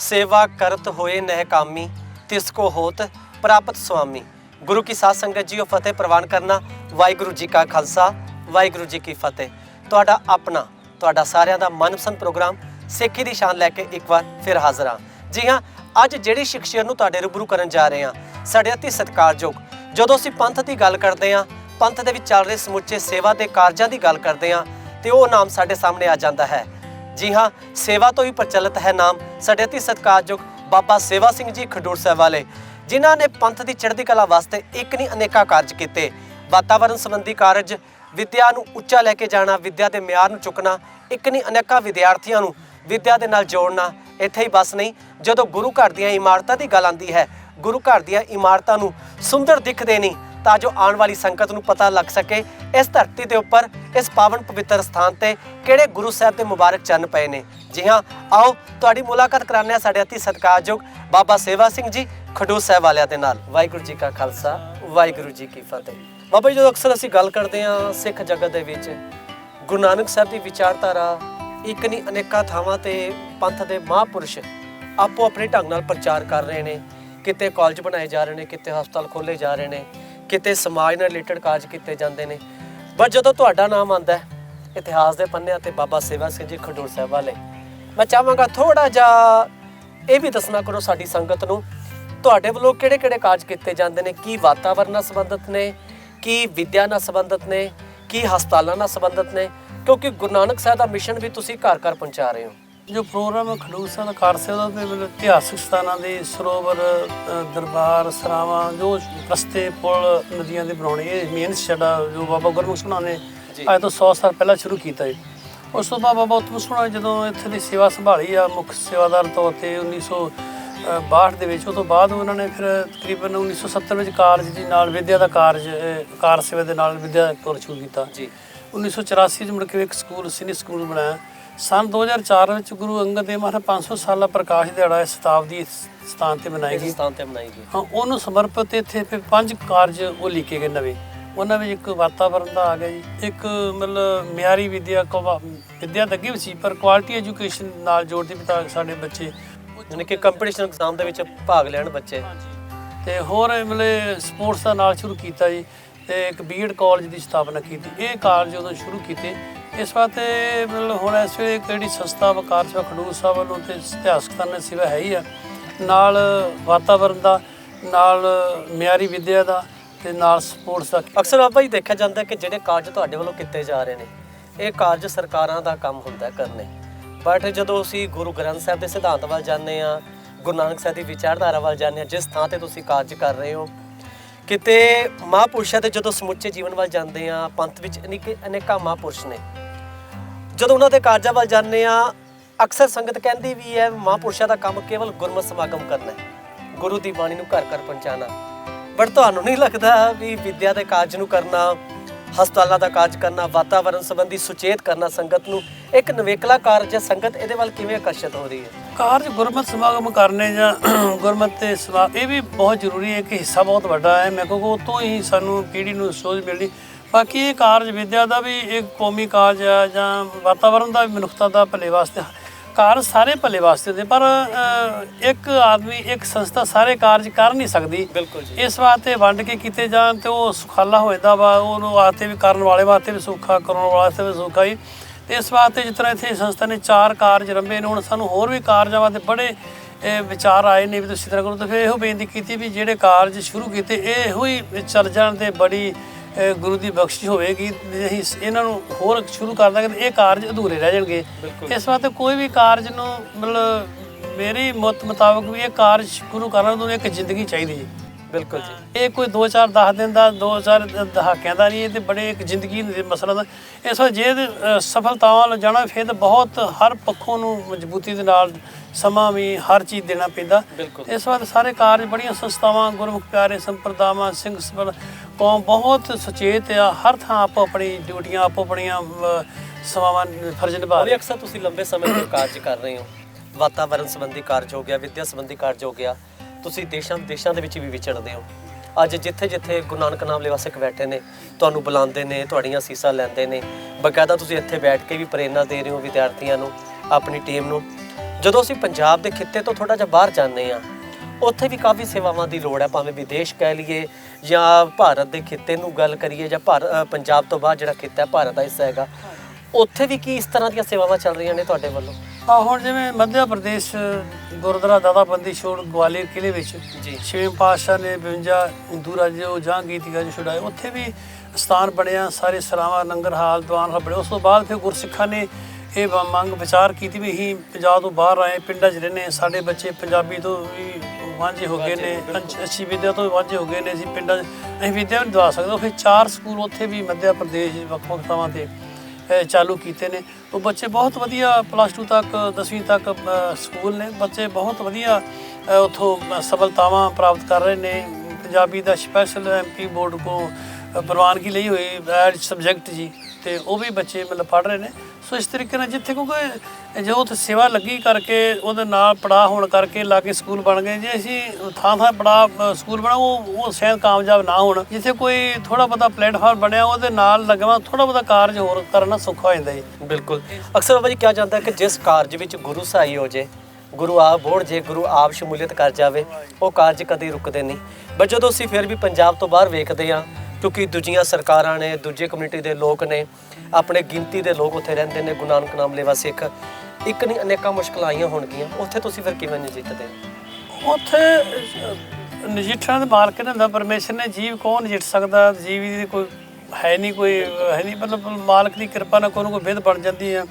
ਸੇਵਾ ਕਰਤ ਹੋਏ ਨਹਿ ਕਾਮੀ ਤਿਸ ਕੋ ਹੋਤ ਪ੍ਰਾਪਤ ਸੁਆਮੀ। ਗੁਰੂ ਕੀ ਸਾਧ ਸੰਗਤ ਜੀ ਉਹ ਫਤਿਹ ਪ੍ਰਵਾਨ ਕਰਨਾ, ਵਾਹਿਗੁਰੂ ਜੀ ਕਾ ਖਾਲਸਾ, ਵਾਹਿਗੁਰੂ ਜੀ ਕੀ ਫਤਿਹ। ਤੁਹਾਡਾ ਆਪਣਾ, ਤੁਹਾਡਾ ਸਾਰਿਆਂ ਦਾ ਮਨਪਸੰਦ ਪ੍ਰੋਗਰਾਮ ਸਿੱਖੀ ਦੀ ਸ਼ਾਨ ਲੈ ਕੇ ਇੱਕ ਵਾਰ ਫਿਰ ਹਾਜ਼ਰ ਹਾਂ। ਜੀ ਹਾਂ, ਅੱਜ ਜਿਹੜੀ ਸ਼ਖਸੀਅਤ ਨੂੰ ਤੁਹਾਡੇ ਰੂਬਰੂ ਕਰਨ ਜਾ ਰਹੇ ਹਾਂ, ਸਾਡੇ ਅਤੀ ਸਤਿਕਾਰਯੋਗ। ਜਦੋਂ ਅਸੀਂ ਪੰਥ ਦੀ ਗੱਲ ਕਰਦੇ ਹਾਂ, ਪੰਥ ਦੇ ਵਿੱਚ ਚੱਲ ਰਹੇ ਸਮੁੱਚੇ ਸੇਵਾ ਦੇ ਕਾਰਜਾਂ ਦੀ ਗੱਲ ਕਰਦੇ ਹਾਂ, ਤੇ ਉਹ ਨਾਮ ਸਾਡੇ ਸਾਹਮਣੇ ਆ ਜਾਂਦਾ ਹੈ। ਜੀ ਹਾਂ, ਸੇਵਾ ਤੋਂ ਹੀ ਪ੍ਰਚਲਿਤ ਹੈ ਨਾਮ ਸਾਡੇ ਅਤੀ ਸਤਿਕਾਰਯੋਗ ਬਾਬਾ ਸੇਵਾ ਸਿੰਘ ਜੀ ਖਡੂਰ ਸਾਹਿਬ ਵਾਲੇ, ਜਿਨ੍ਹਾਂ ਨੇ ਪੰਥ ਦੀ ਚੜ੍ਹਦੀ ਕਲਾ ਵਾਸਤੇ ਇੱਕ ਨਹੀਂ ਅਨੇਕਾਂ ਕਾਰਜ ਕੀਤੇ। ਵਾਤਾਵਰਣ ਸੰਬੰਧੀ ਕਾਰਜ, ਵਿਦਿਆ ਨੂੰ ਉੱਚਾ ਲੈ ਕੇ ਜਾਣਾ, ਵਿਦਿਆ ਦੇ ਮਿਆਰ ਨੂੰ ਚੁੱਕਣਾ, ਇੱਕ ਨਹੀਂ ਅਨੇਕਾਂ ਵਿਦਿਆਰਥੀਆਂ ਨੂੰ ਵਿਦਿਆ ਦੇ ਨਾਲ ਜੋੜਨਾ, ਇੱਥੇ ਹੀ ਬਸ ਨਹੀਂ, ਜਦੋਂ ਗੁਰੂ ਘਰ ਦੀਆਂ ਇਮਾਰਤਾਂ ਦੀ ਗੱਲ ਆਉਂਦੀ ਹੈ, ਗੁਰੂ ਘਰ ਦੀਆਂ ਇਮਾਰਤਾਂ ਨੂੰ ਸੁੰਦਰ ਦਿੱਖ ਦੇਣੀ ਤਾਂ ਜੋ ਆਉਣ ਵਾਲੀ ਸੰਗਤ ਨੂੰ ਪਤਾ ਲੱਗ ਸਕੇ ਇਸ ਧਰਤੀ ਦੇ ਉੱਪਰ, ਇਸ ਪਾਵਨ ਪਵਿੱਤਰ ਸਥਾਨ ਤੇ ਕਿਹੜੇ ਗੁਰੂ ਸਾਹਿਬ ਦੇ ਮੁਬਾਰਕ ਚੰਨ ਪਏ ਨੇ। ਜੀ ਹਾਂ, ਆਓ ਤੁਹਾਡੀ ਮੁਲਾਕਾਤ ਕਰਾਉਂਦੇ ਹਾਂ ਸਾਡੇ ਅਤੀ ਸਤਿਕਾਰਯੋਗ ਬਾਬਾ ਸੇਵਾ ਸਿੰਘ ਜੀ, ਖਡੂਰ ਸਾਹਿਬ ਵਾਲਿਆਂ ਦੇ ਨਾਲ। ਵਾਹਿਗੁਰੂ ਜੀ ਕਾ ਖਾਲਸਾ, ਵਾਹਿਗੁਰੂ ਜੀ ਕੀ ਫਤਿਹ। ਬਾਬਾ ਜੀ, ਜਦੋਂ ਅਕਸਰ ਅਸੀਂ ਗੱਲ ਕਰਦੇ ਹਾਂ ਸਿੱਖ ਜਗਤ ਦੇ ਵਿੱਚ, ਗੁਰੂ ਨਾਨਕ ਸਾਹਿਬ ਦੀ ਵਿਚਾਰਧਾਰਾ ਇੱਕ ਨਹੀਂ, ਅਨੇਕਾਂ ਥਾਵਾਂ ਤੇ ਪੰਥ ਦੇ ਮਹਾਂਪੁਰਸ਼ ਆਪੋ ਆਪਣੇ ਢੰਗ ਨਾਲ ਪ੍ਰਚਾਰ ਕਰ ਰਹੇ ਨੇ। ਕਿਤੇ ਕਾਲਜ ਬਣਾਏ ਜਾ ਰਹੇ ਨੇ, ਕਿਤੇ ਹਸਪਤਾਲ ਖੋਲੇ ਜਾ ਰਹੇ ਨੇ। ਕਿਤੇ ਸਮਾਜ ਨਾਲ ਰਿਲੇਟਡ ਕਾਰਜ ਕੀਤੇ ਜਾਂਦੇ ਨੇ। ਬਟ ਜਦੋਂ ਤੁਹਾਡਾ ਨਾਮ ਆਉਂਦਾ ਹੈ, ਇਤਿਹਾਸ ਦੇ ਪੰਨਿਆਂ ਤੇ ਬਾਬਾ ਸੇਵਾ ਸਿੰਘ ਜੀ ਖਡੂਰ ਸਾਹਿਬ ਵਾਲੇ ਮੈਂ ਚਾਹਾਂਗਾ ਥੋੜਾ ਜਿਹਾ ਇਹ ਵੀ ਦੱਸਣਾ ਕਰੋ ਸਾਡੀ ਸੰਗਤ ਨੂੰ, ਤੁਹਾਡੇ ਵੱਲੋਂ ਕਿਹੜੇ-ਕਿਹੜੇ ਕਾਰਜ ਕੀਤੇ ਜਾਂਦੇ ਨੇ, ਕੀ ਵਾਤਾਵਰਣ ਨਾਲ ਸੰਬੰਧਿਤ ਨੇ, ਕੀ ਵਿਦਿਆ ਨਾਲ ਸੰਬੰਧਿਤ ਨੇ, ਕੀ ਹਸਪਤਾਲਾਂ ਨਾਲ ਸੰਬੰਧਿਤ ਨੇ, ਕਿਉਂਕਿ ਗੁਰੂ ਨਾਨਕ ਸਾਹਿਬ ਦਾ ਮਿਸ਼ਨ ਵੀ ਤੁਸੀਂ ਘਰ-ਘਰ ਪਹੁੰਚਾ ਰਹੇ ਹੋ। ਜੋ ਪ੍ਰੋਗਰਾਮ ਸਾਹਿਬ ਦਾ ਸੇਵਾ ਦਾ ਤੇ ਮਤਲਬ ਇਤਿਹਾਸਕ ਸਥਾਨਾਂ ਦੇ ਸਰੋਵਰ ਦਰਬਾਰ ਸਰਾਵਾਂ ਜੋ ਰਸਤੇ ਪੁਲ ਨਦੀਆਂ ਦੇ ਬਣਾਉਣੇ ਇਹ ਮੇਨ ਸਾਡਾ ਜੋ ਬਾਬਾ ਗੁਰਮੁਖ ਸਿੰਘ ਨੇ। ਅੱਜ ਤੋਂ 100 ਸਾਲ ਪਹਿਲਾਂ ਸ਼ੁਰੂ ਕੀਤਾ ਜੀ ਉਸ ਤੋਂ ਬਾਅਦ ਬਾਬਾ ਉਤਮ ਨੇ ਜਦੋਂ ਇੱਥੇ ਦੀ ਸੇਵਾ ਸੰਭਾਲੀ ਆ ਮੁੱਖ ਸੇਵਾਦਾਰ ਤੌਰ ਤੇ 1962 ਦੇ ਵਿੱਚ ਉਹ ਤੋਂ ਬਾਅਦ ਉਹਨਾਂ ਨੇ ਫਿਰ ਤਕਰੀਬਨ 1970 ਵਿੱਚ ਕਾਰਜ ਦੀ ਨਾਲ ਵਿਦਿਆ ਦਾ ਕਾਰਜ ਕਾਰ ਸੇਵਾ ਦੇ ਨਾਲ ਵਿਦਿਆ ਦਾ ਕਾਰਜ ਸ਼ੁਰੂ ਕੀਤਾ। ਜੀ। 1984 ਚ ਮੁੜ ਕੇ ਇੱਕ ਸਕੂਲ ਸੀਨੀਅਰ ਸਕੂਲ ਬਣਾਇਆ। ਸਨ 2004 ਵਿੱਚ ਗੁਰੂ ਅੰਗਦ ਦੇਵ ਮਹਾਰਾਜ 500 ਸਾਲਾ ਪ੍ਰਕਾਸ਼ ਦਿਹਾੜਾ ਇਸ ਸ਼ਤਾਬਦੀ ਸਥਾਨ ਤੇ ਮਨਾਈ ਗਈ। ਸਥਾਨ ਤੇ ਬਣਾਈ ਗਈ। ਹਾਂ ਉਹਨੂੰ ਸਮਰਪਿਤ ਇੱਥੇ ਫਿਰ ਪੰਜ ਕਾਰਜ ਉਹ ਲਿਖੇ ਗਏ ਨਵੇਂ। ਉਹਨਾਂ ਵਿੱਚ ਇੱਕ ਵਾਤਾਵਰਣ ਦਾ ਆ ਗਿਆ ਜੀ ਇੱਕ ਮਤਲਬ ਮਿਆਰੀ ਵਿਦਿਆ ਵਿਦਿਆ ਤਾਂ ਅੱਗੇ ਵੀ ਸੀ ਪਰ ਕੁਆਲਿਟੀ ਐਜੂਕੇਸ਼ਨ ਨਾਲ ਜੋੜਦੇ ਵੀ ਤਾਂ ਸਾਡੇ ਬੱਚੇ ਯਾਨੀ ਕਿ ਕੰਪੀਟੀਸ਼ਨ ਐਗਜ਼ਾਮ ਦੇ ਵਿੱਚ ਭਾਗ ਲੈਣ ਬੱਚੇ। ਤੇ ਹੋਰ ਮਤਲਬ ਸਪੋਰਟਸ ਦਾ ਨਾਲ ਸ਼ੁਰੂ ਕੀਤਾ ਜੀ ਤੇ ਇੱਕ ਬੀਐਡ ਕਾਲਜ ਦੀ ਸਥਾਪਨਾ ਕੀਤੀ। ਇਹ ਕਾਲਜ ਉਦੋਂ ਸ਼ੁਰੂ ਕੀਤੇ ਇਸ ਵਾਸਤੇ ਮਤਲਬ ਹੁਣ ਇਸ ਵੇਲੇ ਇੱਕ ਜਿਹੜੀ ਸੰਸਥਾ ਵਕਾਰ ਸਭਾ ਖਡੂਰ ਸਾਹਿਬ ਵੱਲੋਂ ਤੇ ਇਤਿਹਾਸਕ ਸਥਾਨਾਂ ਦੀ ਹੈ ਹੀ ਆ। ਨਾਲ ਵਾਤਾਵਰਨ ਦਾ, ਨਾਲ ਮਿਆਰੀ ਵਿੱਦਿਆ ਦਾ ਤੇ ਨਾਲ ਸਪੋਰਟਸ ਦਾ। ਅਕਸਰ ਆਪਾਂ ਹੀ ਦੇਖਿਆ ਜਾਂਦਾ ਕਿ ਜਿਹੜੇ ਕਾਰਜ ਤੁਹਾਡੇ ਵੱਲੋਂ ਕੀਤੇ ਜਾ ਰਹੇ ਨੇ, ਇਹ ਕਾਰਜ ਸਰਕਾਰਾਂ ਦਾ ਕੰਮ ਹੁੰਦਾ ਕਰਨੇ ਬਟ ਜਦੋਂ ਅਸੀਂ ਗੁਰੂ ਗ੍ਰੰਥ ਸਾਹਿਬ ਦੇ ਸਿਧਾਂਤ ਵੱਲ ਜਾਂਦੇ ਆ ਗੁਰੂ ਨਾਨਕ ਸਾਹਿਬ ਦੀ ਵਿਚਾਰਧਾਰਾ ਵੱਲ ਜਾਂਦੇ ਆ ਜਿਸ ਥਾਂ ਤੇ ਤੁਸੀਂ ਕਾਰਜ ਕਰ ਰਹੇ ਹੋ ਕਿਤੇ ਮਹਾਂਪੁਰਸ਼ਾਂ ਦੇ ਜਦੋਂ ਸਮੁੱਚੇ ਜੀਵਨ ਵੱਲ ਜਾਂਦੇ ਆ ਪੰਥ ਵਿੱਚ ਅਨੇਕ ਅਨੇਕਾਂ ਮਹਾਂਪੁਰਸ਼ ਨੇ। ਜਦੋਂ ਉਹਨਾਂ ਦੇ ਕਾਰਜਾਂ ਵੱਲ ਜਾਂਦੇ ਆ ਅਕਸਰ ਸੰਗਤ ਕਹਿੰਦੀ ਵੀ ਹੈ, ਮਹਾਂਪੁਰਸ਼ਾਂ ਦਾ ਕੰਮ ਕੇਵਲ ਗੁਰਮਤਿ ਸਮਾਗਮ ਕਰਨਾ ਹੈ, ਗੁਰੂ ਦੀ ਬਾਣੀ ਨੂੰ ਘਰ ਘਰ ਪਹੁੰਚਾਉਣਾ। ਬਟ ਤੁਹਾਨੂੰ ਨਹੀਂ ਲੱਗਦਾ ਵੀ ਵਿਦਿਆ ਦੇ ਕਾਰਜ ਨੂੰ ਕਰਨਾ, ਹਸਪਤਾਲਾਂ ਦਾ ਕਾਰਜ ਕਰਨਾ ਵਾਤਾਵਰਣ ਸੰਬੰਧੀ ਸੁਚੇਤ ਕਰਨਾ ਸੰਗਤ ਨੂੰ ਇੱਕ ਨਵੇਕਲਾ ਕਾਰਜ ਹੈ? ਸੰਗਤ ਇਹਦੇ ਵੱਲ ਕਿਵੇਂ ਆਕਰਸ਼ਿਤ ਹੋ ਰਹੀ ਹੈ? ਕਾਰਜ ਗੁਰਮਤ ਸਮਾਗਮ ਕਰਨੇ ਜਾਂ ਗੁਰਮਤ ਤੇ ਸਵਾ ਇਹ ਵੀ ਬਹੁਤ ਜ਼ਰੂਰੀ ਹੈ ਕਿ ਹਿੱਸਾ ਬਹੁਤ ਵੱਡਾ ਹੈ। ਮੈਂ ਕਹੂੰਗਾ ਉਤੋਂ ਹੀ ਸਾਨੂੰ ਪੀੜ੍ਹੀ ਨੂੰ ਸੋਝ ਮਿਲਣੀ। ਬਾਕੀ ਇਹ ਕਾਰਜ ਵਿਦਿਆ ਦਾ ਵੀ ਇੱਕ ਕੌਮੀ ਕਾਰਜ ਆ ਜਾਂ ਵਾਤਾਵਰਣ ਦਾ ਵੀ ਮਨੁੱਖਤਾ ਦਾ ਭਲੇ ਵਾਸਤੇ ਕਾਰਜ ਸਾਰੇ ਭਲੇ ਵਾਸਤੇ ਹੁੰਦੇ ਪਰ ਇੱਕ ਆਦਮੀ ਇੱਕ ਸੰਸਥਾ ਸਾਰੇ ਕਾਰਜ ਕਰ ਨਹੀਂ ਸਕਦੀ। ਬਿਲਕੁਲ ਜੀ। ਇਸ ਵਾਸਤੇ ਵੰਡ ਕੇ ਕੀਤੇ ਜਾਣ ਤੇ ਉਹ ਸੁਖਾਲਾ ਹੋ ਜਾਂਦਾ ਵਾ ਉਹਨੂੰ ਵਾਸਤੇ ਵੀ ਕਰਨ ਵਾਲੇ ਵਾਸਤੇ ਵੀ ਸੌਖਾ ਕਰਾਉਣ ਵਾਸਤੇ ਵੀ ਸੌਖਾ ਹੀ ਇਸ ਵਾਸਤੇ ਜਿਸ ਤਰ੍ਹਾਂ ਇੱਥੇ ਸੰਸਥਾ ਨੇ ਚਾਰ ਕਾਰਜ ਰੰਭੇ ਨੇ ਹੁਣ ਸਾਨੂੰ ਹੋਰ ਵੀ ਕਾਰਜਾਂ ਵਾਸਤੇ ਬੜੇ ਇਹ ਵਿਚਾਰ ਆਏ ਨੇ ਵੀ ਤੁਸੀਂ ਤਰ੍ਹਾਂ ਕਰੋ। ਤਾਂ ਫਿਰ ਇਹੋ ਬੇਨਤੀ ਕੀਤੀ ਵੀ ਜਿਹੜੇ ਕਾਰਜ ਸ਼ੁਰੂ ਕੀਤੇ ਇਹ ਹੀ ਚੱਲ ਜਾਣ ਤੇ ਬੜੀ ਗੁਰੂ ਦੀ ਬਖਸ਼ਿਸ਼ ਹੋਵੇਗੀ। ਅਸੀਂ ਇਹਨਾਂ ਨੂੰ ਹੋਰ ਸ਼ੁਰੂ ਕਰ ਦਾਂਗੇ ਤੇ ਇਹ ਕਾਰਜ ਅਧੂਰੇ ਰਹਿ ਜਾਣਗੇ। ਇਸ ਵਾਸਤੇ ਕੋਈ ਵੀ ਕਾਰਜ ਨੂੰ ਮਤਲਬ ਮੇਰੀ ਮਤ ਮੁਤਾਬਕ ਵੀ ਇਹ ਕਾਰਜ ਸ਼ੁਰੂ ਕਰਨ ਨੂੰ ਇੱਕ ਜ਼ਿੰਦਗੀ ਚਾਹੀਦੀ ਹੈ। ਬਿਲਕੁਲ ਜੀ। ਇਹ ਕੋਈ 2-4 10 ਦਿਨ ਦਾ 2-4 ਦਹਾਕਿਆਂ ਦਾ ਨਹੀਂ ਇਹ ਤੇ ਬੜੇ ਇੱਕ ਜ਼ਿੰਦਗੀ ਦੇ ਮਸਲਾ ਦਾ। ਇਸ ਵਾਰ ਜੇ ਸਫਲਤਾਵਾਂ ਵੱਲ ਜਾਣਾ ਫਿਰ ਤਾਂ ਬਹੁਤ ਹਰ ਪੱਖੋਂ ਨੂੰ ਮਜ਼ਬੂਤੀ ਦੇ ਨਾਲ ਸਮਾਂ ਵੀ ਹਰ ਚੀਜ਼ ਦੇਣਾ ਪੈਂਦਾ। ਇਸ ਵਾਰ ਸਾਰੇ ਕਾਰਜ ਬੜੀਆਂ ਸੰਸਥਾਵਾਂ ਗੁਰਮੁਖ ਪਿਆਰੇ ਸੰਪਰਦਾਵਾਂ ਸਿੰਘ ਸਭਾ ਕੌਮ ਬਹੁਤ ਸੁਚੇਤ ਆ ਹਰ ਥਾਂ ਆਪੋ ਆਪਣੀ ਡਿਊਟੀਆਂ ਆਪੋ ਆਪਣੀਆਂ ਅ, ਸੇਵਾਵਾਂ ਫਰਜ਼ ਨਿਭਾ ਰਹੇ। ਅਕਸਰ ਤੁਸੀਂ ਲੰਬੇ ਸਮੇਂ ਤੋਂ ਕਾਰਜ ਕਰ ਰਹੇ ਹੋ। ਵਾਤਾਵਰਣ ਸੰਬੰਧੀ ਕਾਰਜ ਹੋ ਗਿਆ ਵਿਦਿਆ ਸੰਬੰਧੀ ਕਾਰਜ ਹੋ ਗਿਆ। ਤੁਸੀਂ ਦੇਸ਼ਾਂ ਵਿਦੇਸ਼ਾਂ ਦੇ ਵਿੱਚ ਵੀ ਵਿਚਰਦੇ ਹੋ। ਅੱਜ ਜਿੱਥੇ ਜਿੱਥੇ ਗੁਰੂ ਨਾਨਕ ਨਾਮ ਲੈਵਾ ਬੈਠੇ ਨੇ, ਤੁਹਾਨੂੰ ਬੁਲਾਉਂਦੇ ਨੇ, ਤੁਹਾਡੀਆਂ ਸੀਸਾਂ ਲੈਂਦੇ ਨੇ, ਬਕਾਇਦਾ ਤੁਸੀਂ ਇੱਥੇ ਬੈਠ ਕੇ ਵੀ ਪ੍ਰੇਰਣਾ ਦੇ ਰਹੇ ਹੋ ਵਿਦਿਆਰਥੀਆਂ ਨੂੰ, ਆਪਣੀ ਟੀਮ ਨੂੰ। ਜਦੋਂ ਅਸੀਂ ਪੰਜਾਬ ਦੇ ਖਿੱਤੇ ਤੋਂ ਥੋੜਾ ਜਿਹਾ ਬਾਹਰ ਜਾਂਦੇ ਆ ਉੱਥੇ ਵੀ ਕਾਫੀ ਸੇਵਾਵਾਂ ਦੀ ਲੋੜ ਹੈ, ਭਾਵੇਂ ਵਿਦੇਸ਼ ਕਹਿ ਲਈਏ ਜਾਂ ਭਾਰਤ ਦੇ ਖਿੱਤੇ ਨੂੰ ਗੱਲ ਕਰੀਏ ਜਾਂ ਭਾਰ- ਪੰਜਾਬ ਤੋਂ ਬਾਅਦ ਜਿਹੜਾ ਖਿੱਤਾ ਹੈ, ਭਾਰਤ ਦਾ ਹਿੱਸਾ ਹੈਗਾ, ਉੱਥੇ ਵੀ ਕੀ ਇਸ ਤਰ੍ਹਾਂ ਦੀਆਂ ਸੇਵਾਵਾਂ ਚੱਲ ਰਹੀਆਂ ਨੇ ਤੁਹਾਡੇ ਵੱਲੋਂ? ਆ ਹੁਣ ਜਿਵੇਂ ਮੱਧ ਪ੍ਰਦੇਸ਼ ਗੁਰਦੁਆਰਾ ਦਾਦਾ ਬੰਦੀ ਛੋੜ ਗਵਾਲੀਅਰ ਕਿਲੇ ਵਿੱਚ ਜੀ। ਛੇਵੇਂ ਪਾਤਸ਼ਾਹ ਨੇ 52 ਹਿੰਦੂ ਰਾਜੇ ਜਾਂ ਗੀਤੀਗਾ ਜੀ ਛੁਡਾਏ ਉੱਥੇ ਵੀ ਸਥਾਨ ਬਣਿਆ ਸਾਰੇ ਸਰਾਵਾਂ ਲੰਗਰ ਹਾਲ ਦੀਵਾਨ ਹਾਲ ਬਣੇ ਉਸ ਤੋਂ ਬਾਅਦ ਫਿਰ ਗੁਰਸਿੱਖਾਂ ਨੇ ਇਹ ਮੰਗ ਵਿਚਾਰ ਕੀਤੀ ਵੀ ਅਸੀਂ ਪੰਜਾਬ ਤੋਂ ਬਾਹਰ ਆਏ ਪਿੰਡਾਂ 'ਚ ਰਹਿੰਦੇ ਸਾਡੇ ਬੱਚੇ ਪੰਜਾਬੀ ਤੋਂ ਵੀ ਵਾਂਝੇ ਹੋ ਗਏ ਨੇ ਅੱਛ- ਵਿਦਿਆ ਤੋਂ ਵਾਂਝੇ ਹੋ ਗਏ ਨੇ। ਅਸੀਂ ਪਿੰਡਾਂ 'ਚ ਅਸੀਂ ਵਿਦਿਆ ਨਹੀਂ ਦਵਾ ਸਕਦੇ ਉਹ ਫਿਰ ਚਾਰ ਸਕੂਲ ਉੱਥੇ ਵੀ ਮੱਧ ਪ੍ਰਦੇਸ਼ ਵੱਖ ਵੱਖ ਥਾਵਾਂ ਤੇ ਚਾਲੂ ਕੀਤੇ ਨੇ। ਉਹ ਬੱਚੇ ਬਹੁਤ ਵਧੀਆ ਪਲੱਸ 2 ਤੱਕ 10ਵੀਂ ਤੱਕ ਸਕੂਲ ਨੇ। ਬੱਚੇ ਬਹੁਤ ਵਧੀਆ ਅ, ਉੱਥੋਂ ਸਫਲਤਾਵਾਂ ਪ੍ਰਾਪਤ ਕਰ ਰਹੇ ਨੇ। ਪੰਜਾਬੀ ਦਾ ਸਪੈਸ਼ਲ ਐਮਪੀ ਬੋਰਡ ਕੋ ਪ੍ਰਵਾਨਗੀ ਲਈ ਹੋਈ ਸਬਜੈਕਟ ਜੀ ਤੇ ਉਹ ਵੀ ਬੱਚੇ ਮਤਲਬ ਪੜ੍ਹ ਰਹੇ ਨੇ। ਸੋ ਇਸ ਤਰੀਕੇ ਨਾਲ ਜਿੱਥੇ ਕਿਉਂਕਿ ਜੋ ਉੱਥੇ ਸੇਵਾ ਲੱਗੀ ਕਰਕੇ ਉਹਦੇ ਨਾਲ ਪੜਾ ਹੋਣ ਕਰਕੇ ਲਾਗੇ ਸਕੂਲ ਬਣ ਗਏ। ਜੇ ਅਸੀਂ ਥਾਂ ਥਾਂ ਪੜਾ ਸਕੂਲ ਬਣਾ ਉਹ ਉਹ ਸ਼ਾਇਦ ਕਾਮਯਾਬ ਨਾ ਹੋਣ। ਜਿੱਥੇ ਕੋਈ ਥੋੜਾ ਬਹੁਤਾ ਪਲੇਟਫਾਰਮ ਬਣਿਆ, ਉਹਦੇ ਨਾਲ ਲੱਗਵਾ ਥੋੜਾ ਬਹੁਤਾ ਕਾਰਜ ਹੋਰ ਕਰਨਾ ਸੌਖਾ ਹੋ ਜਾਂਦਾ ਜੀ। ਬਿਲਕੁਲ। ਅਕਸਰ ਬਾਬਾ ਜੀ ਕਿਹਾ ਜਾਂਦਾ ਕਿ ਜਿਸ ਕਾਰਜ ਵਿੱਚ ਗੁਰੂ ਸਹਾਈ ਹੋ ਜੇ, ਗੁਰੂ ਆਪ ਬੋੜ ਜੇ ਗੁਰੂ ਆਪ ਸ਼ਮੂਲੀਅਤ ਕਰ ਜਾਵੇ, ਉਹ ਕਾਰਜ ਕਦੇ ਰੁਕਦੇ ਨਹੀਂ। ਪਰ ਜਦੋਂ ਅਸੀਂ ਫਿਰ ਵੀ ਪੰਜਾਬ ਤੋਂ ਬਾਹਰ ਵੇਖਦੇ ਹਾਂ ਕਿਉਂਕਿ ਦੂਜੀਆਂ ਸਰਕਾਰਾਂ ਨੇ ਦੂਜੇ ਕਮਿਊਨਿਟੀ ਦੇ ਲੋਕ ਨੇ ਆਪਣੇ ਗਿਣਤੀ ਦੇ ਲੋਕ ਉੱਥੇ ਰਹਿੰਦੇ ਨੇ ਗੁਰੂ ਨਾਨਕ ਨਾਮ ਲੇਵਾ ਸਿੱਖ। ਇੱਕ ਨਹੀਂ ਅਨੇਕਾਂ ਮੁਸ਼ਕਲਾਂ ਆਈਆਂ ਹੋਣਗੀਆਂ। ਉੱਥੇ ਤੁਸੀਂ ਫਿਰ ਕਿਵੇਂ ਨਜਿੱਠਦੇ ਉੱਥੇ ਅਹ, ਨਜਿੱਠਣ ਦੇ ਮਾਲਕ ਨੇ ਹੁੰਦਾ ਪਰਮੇਸ਼ਰ ਨੇ ਜੀਵ ਕੌਣ ਨਜਿੱਠ ਸਕਦਾ? ਜੀਵ ਦੀ ਕੋਈ ਹੈ ਨਹੀਂ ਕੋਈ ਹੈ ਨਹੀਂ ਮਤਲਬ ਮਾਲਕ ਦੀ ਕਿਰਪਾ ਨਾਲ ਕੋਈ ਕੋਈ ਵਿਧ ਬਣ ਜਾਂਦੀ ਹੈ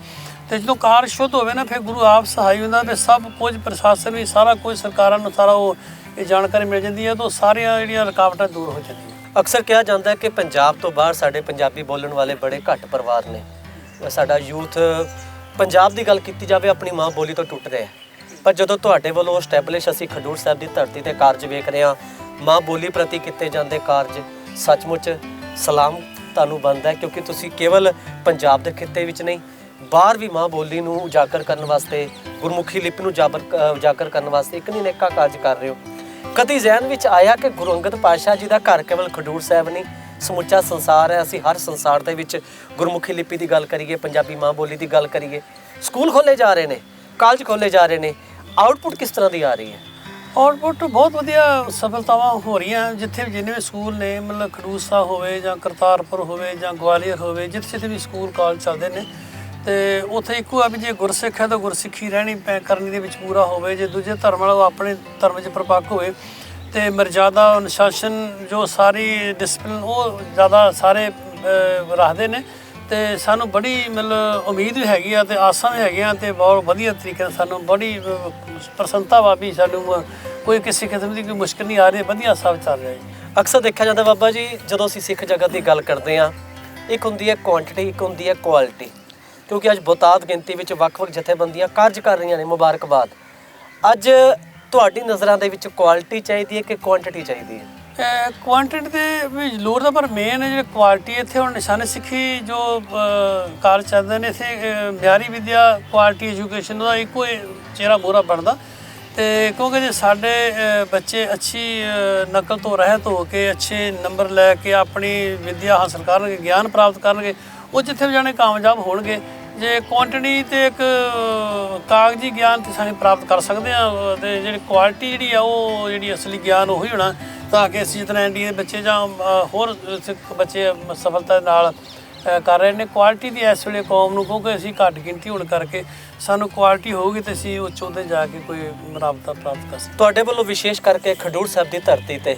ਤੇ ਜਦੋਂ ਕਾਰ ਸ਼ੁੱਧ ਹੋਵੇ ਨਾ ਫਿਰ ਗੁਰੂ ਆਪ ਸਹਾਈ ਹੁੰਦਾ ਤੇ ਸਭ ਕੁਝ ਪ੍ਰਸ਼ਾਸਨ ਵੀ ਸਾਰਾ ਕੁਝ ਸਰਕਾਰਾਂ ਨੂੰ ਸਾਰਾ ਉਹ ਇਹ ਜਾਣਕਾਰੀ ਮਿਲ ਜਾਂਦੀ ਹੈ ਤਾਂ ਸਾਰੀਆਂ ਜਿਹੜੀਆਂ ਰੁਕਾਵਟਾਂ ਦੂਰ ਹੋ ਜਾਂਦੀਆਂ। ਅਕਸਰ ਕਿਹਾ ਜਾਂਦਾ ਹੈ ਕਿ ਪੰਜਾਬ ਤੋਂ ਬਾਹਰ ਸਾਡੇ ਪੰਜਾਬੀ ਬੋਲਣ ਵਾਲੇ ਬੜੇ ਘੱਟ ਪਰਿਵਾਰ ਨੇ। ਸਾਡਾ ਯੂਥ ਪੰਜਾਬ ਦੀ ਗੱਲ ਕੀਤੀ ਜਾਵੇ, ਆਪਣੀ ਮਾਂ ਬੋਲੀ ਤੋਂ ਟੁੱਟ ਰਿਹਾ ਪਰ ਜਦੋਂ ਤੁਹਾਡੇ ਵੱਲੋਂ ਸਟੈਬਲਿਸ਼ ਅਸੀਂ ਖਡੂਰ ਸਾਹਿਬ ਦੀ ਧਰਤੀ ਤੇ ਕਾਰਜ ਵੇਖ ਰਹੇ ਹਾਂ, ਮਾਂ ਬੋਲੀ ਪ੍ਰਤੀ ਕੀਤੇ ਜਾਂਦੇ ਕਾਰਜ ਸੱਚਮੁੱਚ ਸਲਾਮ ਤੁਹਾਨੂੰ ਬਣਦਾ ਕਿਉਂਕਿ ਤੁਸੀਂ ਕੇਵਲ ਪੰਜਾਬ ਦੇ ਖਿੱਤੇ ਵਿੱਚ ਨਹੀਂ, ਬਾਹਰ ਵੀ ਮਾਂ ਬੋਲੀ ਨੂੰ ਉਜਾਗਰ ਕਰਨ ਵਾਸਤੇ, ਗੁਰਮੁਖੀ ਲਿਪੀ ਨੂੰ ਜਾਬਰ ਉਜਾਗਰ ਕਰਨ ਵਾਸਤੇ ਇੱਕ ਨਹੀਂ ਨੇਕਾ ਕਾਰਜ ਕਰ ਰਹੇ ਹੋ। ਕਦੀ ਜ਼ਿਹਨ ਵਿੱਚ ਆਇਆ ਕਿ ਗੁਰੂ ਅੰਗਦ ਪਾਤਸ਼ਾਹ ਜੀ ਦਾ ਘਰ ਕੇਵਲ ਖਡੂਰ ਸਾਹਿਬ ਨਹੀਂ, ਸਮੁੱਚਾ ਸੰਸਾਰ ਹੈ। ਅਸੀਂ ਹਰ ਸੰਸਾਰ ਦੇ ਵਿੱਚ ਗੁਰਮੁਖੀ ਲਿਪੀ ਦੀ ਗੱਲ ਕਰੀਏ, ਪੰਜਾਬੀ ਮਾਂ ਬੋਲੀ ਦੀ ਗੱਲ ਕਰੀਏ, ਸਕੂਲ ਖੋਲੇ ਜਾ ਰਹੇ ਨੇ, ਕਾਲਜ ਖੋਲੇ ਜਾ ਰਹੇ ਨੇ ਆਊਟਪੁੱਟ ਕਿਸ ਤਰ੍ਹਾਂ ਦੀ ਆ ਰਹੀ ਹੈ? ਆਊਟਪੁੱਟ ਬਹੁਤ ਵਧੀਆ ਸਫਲਤਾਵਾਂ ਹੋ ਰਹੀਆਂ। ਜਿੱਥੇ ਵੀ ਜਿੰਨੇ ਵੀ ਸਕੂਲ ਨੇ, ਮਤਲਬ ਖਡੂਰ ਸਾਹਿਬ ਹੋਵੇ ਜਾਂ ਕਰਤਾਰਪੁਰ ਹੋਵੇ ਜਾਂ ਗਵਾਲੀਅਰ ਹੋਵੇ, ਜਿੱਥੇ ਜਿੱਥੇ ਵੀ ਸਕੂਲ, ਕਾਲਜ ਚੱਲਦੇ ਨੇ ਤੇ ਉੱਥੇ ਇੱਕੋ ਆ ਵੀ ਜੇ ਗੁਰਸਿੱਖ ਹੈ ਤਾਂ ਗੁਰਸਿੱਖੀ ਰਹਿਣੀ ਪੈ ਕਰਨੀ ਦੇ ਵਿੱਚ ਪੂਰਾ ਹੋਵੇ। ਜੇ ਦੂਜੇ ਧਰਮ ਵਾਲਾ ਉਹ ਆਪਣੇ ਧਰਮ 'ਚ ਪਰਪੱਕ ਹੋਵੇ ਤੇ ਮਰਜ਼ਾਦਾ ਅਨੁਸ਼ਾਸਨ ਜੋ ਸਾਰੀ ਡਿਸਪਲਿਨ ਉਹ ਜ਼ਿਆਦਾ ਸਾਰੇ ਰੱਖਦੇ ਨੇ ਤੇ ਸਾਨੂੰ ਬੜੀ ਮਤਲਬ ਉਮੀਦ ਵੀ ਹੈਗੀ ਆ ਤੇ ਆਸਾਂ ਵੀ ਹੈਗੀਆਂ ਤੇ ਬਹੁਤ ਵਧੀਆ ਤਰੀਕੇ ਨਾਲ ਸਾਨੂੰ ਬੜੀ ਪ੍ਰਸੰਨਤਾ ਵਾ ਵੀ ਸਾਨੂੰ ਕੋਈ ਕਿਸੇ ਕਿਸਮ ਦੀ ਕੋਈ ਮੁਸ਼ਕਲ ਨਹੀਂ ਆ ਰਹੀ, ਵਧੀਆ ਸਭ ਚੱਲ ਰਿਹਾ ਜੀ। ਅਕਸਰ ਦੇਖਿਆ ਜਾਂਦਾ ਬਾਬਾ ਜੀ, ਜਦੋਂ ਅਸੀਂ ਸਿੱਖ ਜਗਤ ਦੀ ਗੱਲ ਕਰਦੇ ਹਾਂ, ਇੱਕ ਹੁੰਦੀ ਹੈ ਕੁਆਂਟੀਟੀ ਇੱਕ ਹੁੰਦੀ ਹੈ ਕੁਆਲਿਟੀ ਕਿਉਂਕਿ ਅੱਜ ਬਹੁਤਾਤ ਗਿਣਤੀ ਵਿੱਚ ਵੱਖ-ਵੱਖ ਜਥੇਬੰਦੀਆਂ ਕਾਰਜ ਕਰ ਰਹੀਆਂ ਨੇ ਮੁਬਾਰਕਬਾਦ। ਅੱਜ ਤੁਹਾਡੀ ਨਜ਼ਰਾਂ ਦੇ ਵਿੱਚ ਕੁਆਲਿਟੀ ਚਾਹੀਦੀ ਹੈ ਕਿ ਕੁਆਂਟੀਟੀ ਚਾਹੀਦੀ ਹੈ? ਕੁਆਂਟੀਟੀ ਦੇ ਵੀ ਲੋੜ ਦਾ ਪਰ ਮੇਨ ਜਿਹੜੀ ਕੁਆਲਿਟੀ ਇੱਥੇ ਹੁਣ ਨਿਸ਼ਾਨੇ ਸਿੱਖੀ ਜੋ ਅਹ, ਕਾਰਜ ਚੱਲਦੇ ਨੇ ਇੱਥੇ ਮਿਆਰੀ ਵਿਦਿਆ ਕੁਆਲਿਟੀ ਐਜੂਕੇਸ਼ਨ ਦਾ ਇੱਕੋ ਹੀ ਚਿਹਰਾ ਮੋਹਰਾ ਬਣਦਾ। ਤੇ ਕਿਉਂਕਿ ਜੇ ਸਾਡੇ ਬੱਚੇ ਅੱਛੀ ਨਕਲ ਤੋਂ ਰਹਿਤ ਹੋ ਕੇ ਅੱਛੇ ਨੰਬਰ ਲੈ ਕੇ ਆਪਣੀ ਵਿਦਿਆ ਹਾਸਲ ਕਰਨਗੇ ਗਿਆਨ ਪ੍ਰਾਪਤ ਕਰਨਗੇ ਉਹ ਜਿੱਥੇ ਵੀ ਜਾਣੇ ਕਾਮਯਾਬ ਹੋਣਗੇ ਜੇ ਕੁਆਂਟੀਟੀ ਤੇ ਇੱਕ ਕਾਗਜ਼ੀ ਗਿਆਨ ਤੇ ਸਾਨੂੰ ਪ੍ਰਾਪਤ ਕਰ ਸਕਦੇ ਆ ਤੇ ਜਿਹੜੀ ਕੁਆਲਿਟੀ ਜਿਹੜੀ ਆ, ਉਹ ਜਿਹੜੀ ਅਸਲੀ ਗਿਆਨ ਉਹੀ ਹੋਣਾ, ਤਾਂ ਕਿ ਅਸੀਂ ਜਿਤਨਾ ਇੰਡੀਆ ਦੇ ਬੱਚੇ ਜਾਂ ਹੋਰ ਸਿੱਖ ਬੱਚੇ ਸਫਲਤਾ ਨਾਲ ਕਰ ਰਹੇ ਨੇ। ਕੁਆਲਿਟੀ ਦੀ ਇਸ ਵੇਲੇ ਕੌਮ ਨੂੰ ਕਿਉਂਕਿ ਅਸੀਂ ਘੱਟ ਗਿਣਤੀ ਹੋਣ ਕਰਕੇ ਸਾਨੂੰ ਕੁਆਲਿਟੀ ਹੋਊਗੀ ਤੇ ਅਸੀਂ ਉੱਚੋਂ ਉਹਦੇ ਜਾ ਕੇ ਕੋਈ ਮੁਨਾਫਾ ਪ੍ਰਾਪਤ ਕਰ ਸਕਦੇ ਤੁਹਾਡੇ ਵੱਲੋਂ ਵਿਸ਼ੇਸ਼ ਕਰਕੇ ਖਡੂਰ ਸਾਹਿਬ ਦੀ ਧਰਤੀ ਤੇ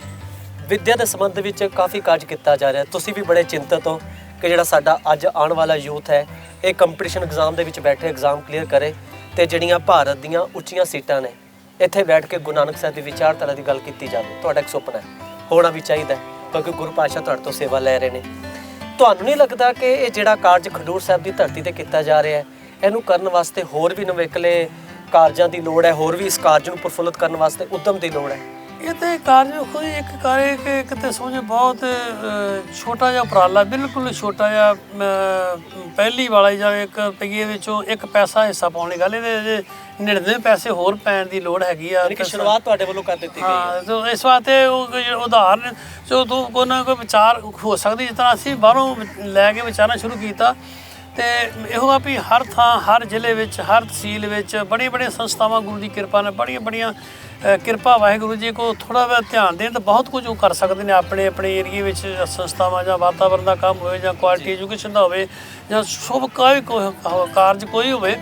ਵਿੱਦਿਆ ਦੇ ਸੰਬੰਧ ਵਿੱਚ ਕਾਫੀ ਕਾਰਜ ਕੀਤਾ ਜਾ ਰਿਹਾ। ਤੁਸੀਂ ਵੀ ਬੜੇ ਚਿੰਤਤ ਹੋ। ਕਿ ਜਿਹੜਾ ਸਾਡਾ ਅੱਜ ਆਉਣ ਵਾਲਾ ਯੂਥ ਹੈ, ਇਹ ਕੰਪੀਟੀਸ਼ਨ ਐਗਜ਼ਾਮ ਦੇ ਵਿੱਚ ਬੈਠੇ ਐਗਜ਼ਾਮ ਕਲੀਅਰ ਕਰੇ ਤੇ ਜਿਹੜੀਆਂ ਭਾਰਤ ਦੀਆਂ ਉੱਚੀਆਂ ਸੀਟਾਂ ਨੇ, ਇੱਥੇ ਬੈਠ ਕੇ ਗੁਰੂ ਨਾਨਕ ਸਾਹਿਬ ਦੀ ਵਿਚਾਰਧਾਰਾ ਦੀ ਗੱਲ ਕੀਤੀ ਜਾਵੇ। ਤੁਹਾਡਾ ਇੱਕ ਸੁਪਨਾ ਹੈ, ਹੋਣਾ ਵੀ ਚਾਹੀਦਾ ਕਿਉਂਕਿ ਗੁਰੂ ਪਾਤਸ਼ਾਹ ਤੁਹਾਡੇ ਤੋਂ ਸੇਵਾ ਲੈ ਰਹੇ ਨੇ। ਤੁਹਾਨੂੰ ਨਹੀਂ ਲੱਗਦਾ ਕਿ ਇਹ ਜਿਹੜਾ ਕਾਰਜ ਖਡੂਰ ਸਾਹਿਬ ਦੀ ਧਰਤੀ ਤੇ ਕੀਤਾ ਜਾ ਰਿਹਾ ਹੈ, ਇਹਨੂੰ ਕਰਨ ਵਾਸਤੇ ਹੋਰ ਵੀ ਨਵੇਕਲੇ ਕਾਰਜਾਂ ਦੀ ਲੋੜ ਹੈ, ਹੋਰ ਵੀ ਇਸ ਕਾਰਜ ਨੂੰ ਪ੍ਰਫੁੱਲਤ ਕਰਨ ਵਾਸਤੇ ਉਦਮ ਦੀ ਲੋੜ ਹੈ? ਇਹ ਤੇ ਕਾਰਜ ਜੀ, ਇੱਕ ਕਾਰੇ ਕਿ ਇੱਕ ਤੇ ਸਮਝੋ ਬਹੁਤ ਛੋਟਾ ਜਿਹਾ ਉਪਰਾਲਾ ਬਿਲਕੁਲ ਛੋਟਾ ਜਿਹਾ ਪਹਿਲੀ ਵਾਲਾ ਜਾਂ ਇੱਕ ਰੁਪਈਏ ਵਿੱਚੋਂ ਇੱਕ ਪੈਸਾ ਹਿੱਸਾ ਪਾਉਣ ਦੀ ਗੱਲ ਇਹਦੇ ਜੇ 99 ਪੈਸੇ ਹੋਰ ਪੈਣ ਦੀ ਲੋੜ ਹੈਗੀ ਆ। ਕਿ ਸ਼ੁਰੂਆਤ ਤੁਹਾਡੇ ਵੱਲੋਂ ਕਰ ਦਿੱਤੀ ਗਈ ਹੈ। ਜੋ ਇਸ ਵਾਸਤੇ ਉਹ ਕੋਈ ਉਦਾਹਰਨ ਜੋ ਤੋਂ ਕੋਈ ਨਾ ਕੋਈ ਵਿਚਾਰ ਹੋ ਸਕਦੀ ਜਿਸ ਤਰ੍ਹਾਂ ਅਸੀਂ ਬਾਹਰੋਂ ਲੈ ਕੇ ਵਿਚਾਰਨਾ ਸ਼ੁਰੂ ਕੀਤਾ ਤੇ ਇਹੋ ਆ ਵੀ ਹਰ ਥਾਂ ਹਰ ਜ਼ਿਲ੍ਹੇ ਵਿੱਚ ਹਰ ਤਹਿਸੀਲ ਵਿੱਚ ਬੜੀ ਬੜੀ ਸੰਸਥਾਵਾਂ ਗੁਰੂ ਦੀ ਕਿਰਪਾ ਨਾਲ ਬੜੀਆਂ ਬੜੀਆਂ ਕਿਰਪਾ ਵਾਹਿਗੁਰੂ ਜੀ ਕੋ ਥੋੜਾ ਜਿਹਾ ਧਿਆਨ ਦੇਣ ਤਾਂ ਬਹੁਤ ਕੁਝ ਉਹ ਕਰ ਸਕਦੇ ਨੇ ਆਪਣੇ ਆਪਣੇ ਏਰੀਏ ਵਿੱਚ ਸੰਸਥਾਵਾਂ ਜਾਂ ਵਾਤਾਵਰਣ ਦਾ ਕੰਮ ਹੋਵੇ ਜਾਂ ਕੁਆਲਿਟੀ ਐਜੂਕੇਸ਼ਨ ਦਾ ਹੋਵੇ ਜਾਂ ਸ਼ੁਭ ਕੋਈ ਕੋਈ ਕਾਰਜ ਕੋਈ ਹੋਵੇ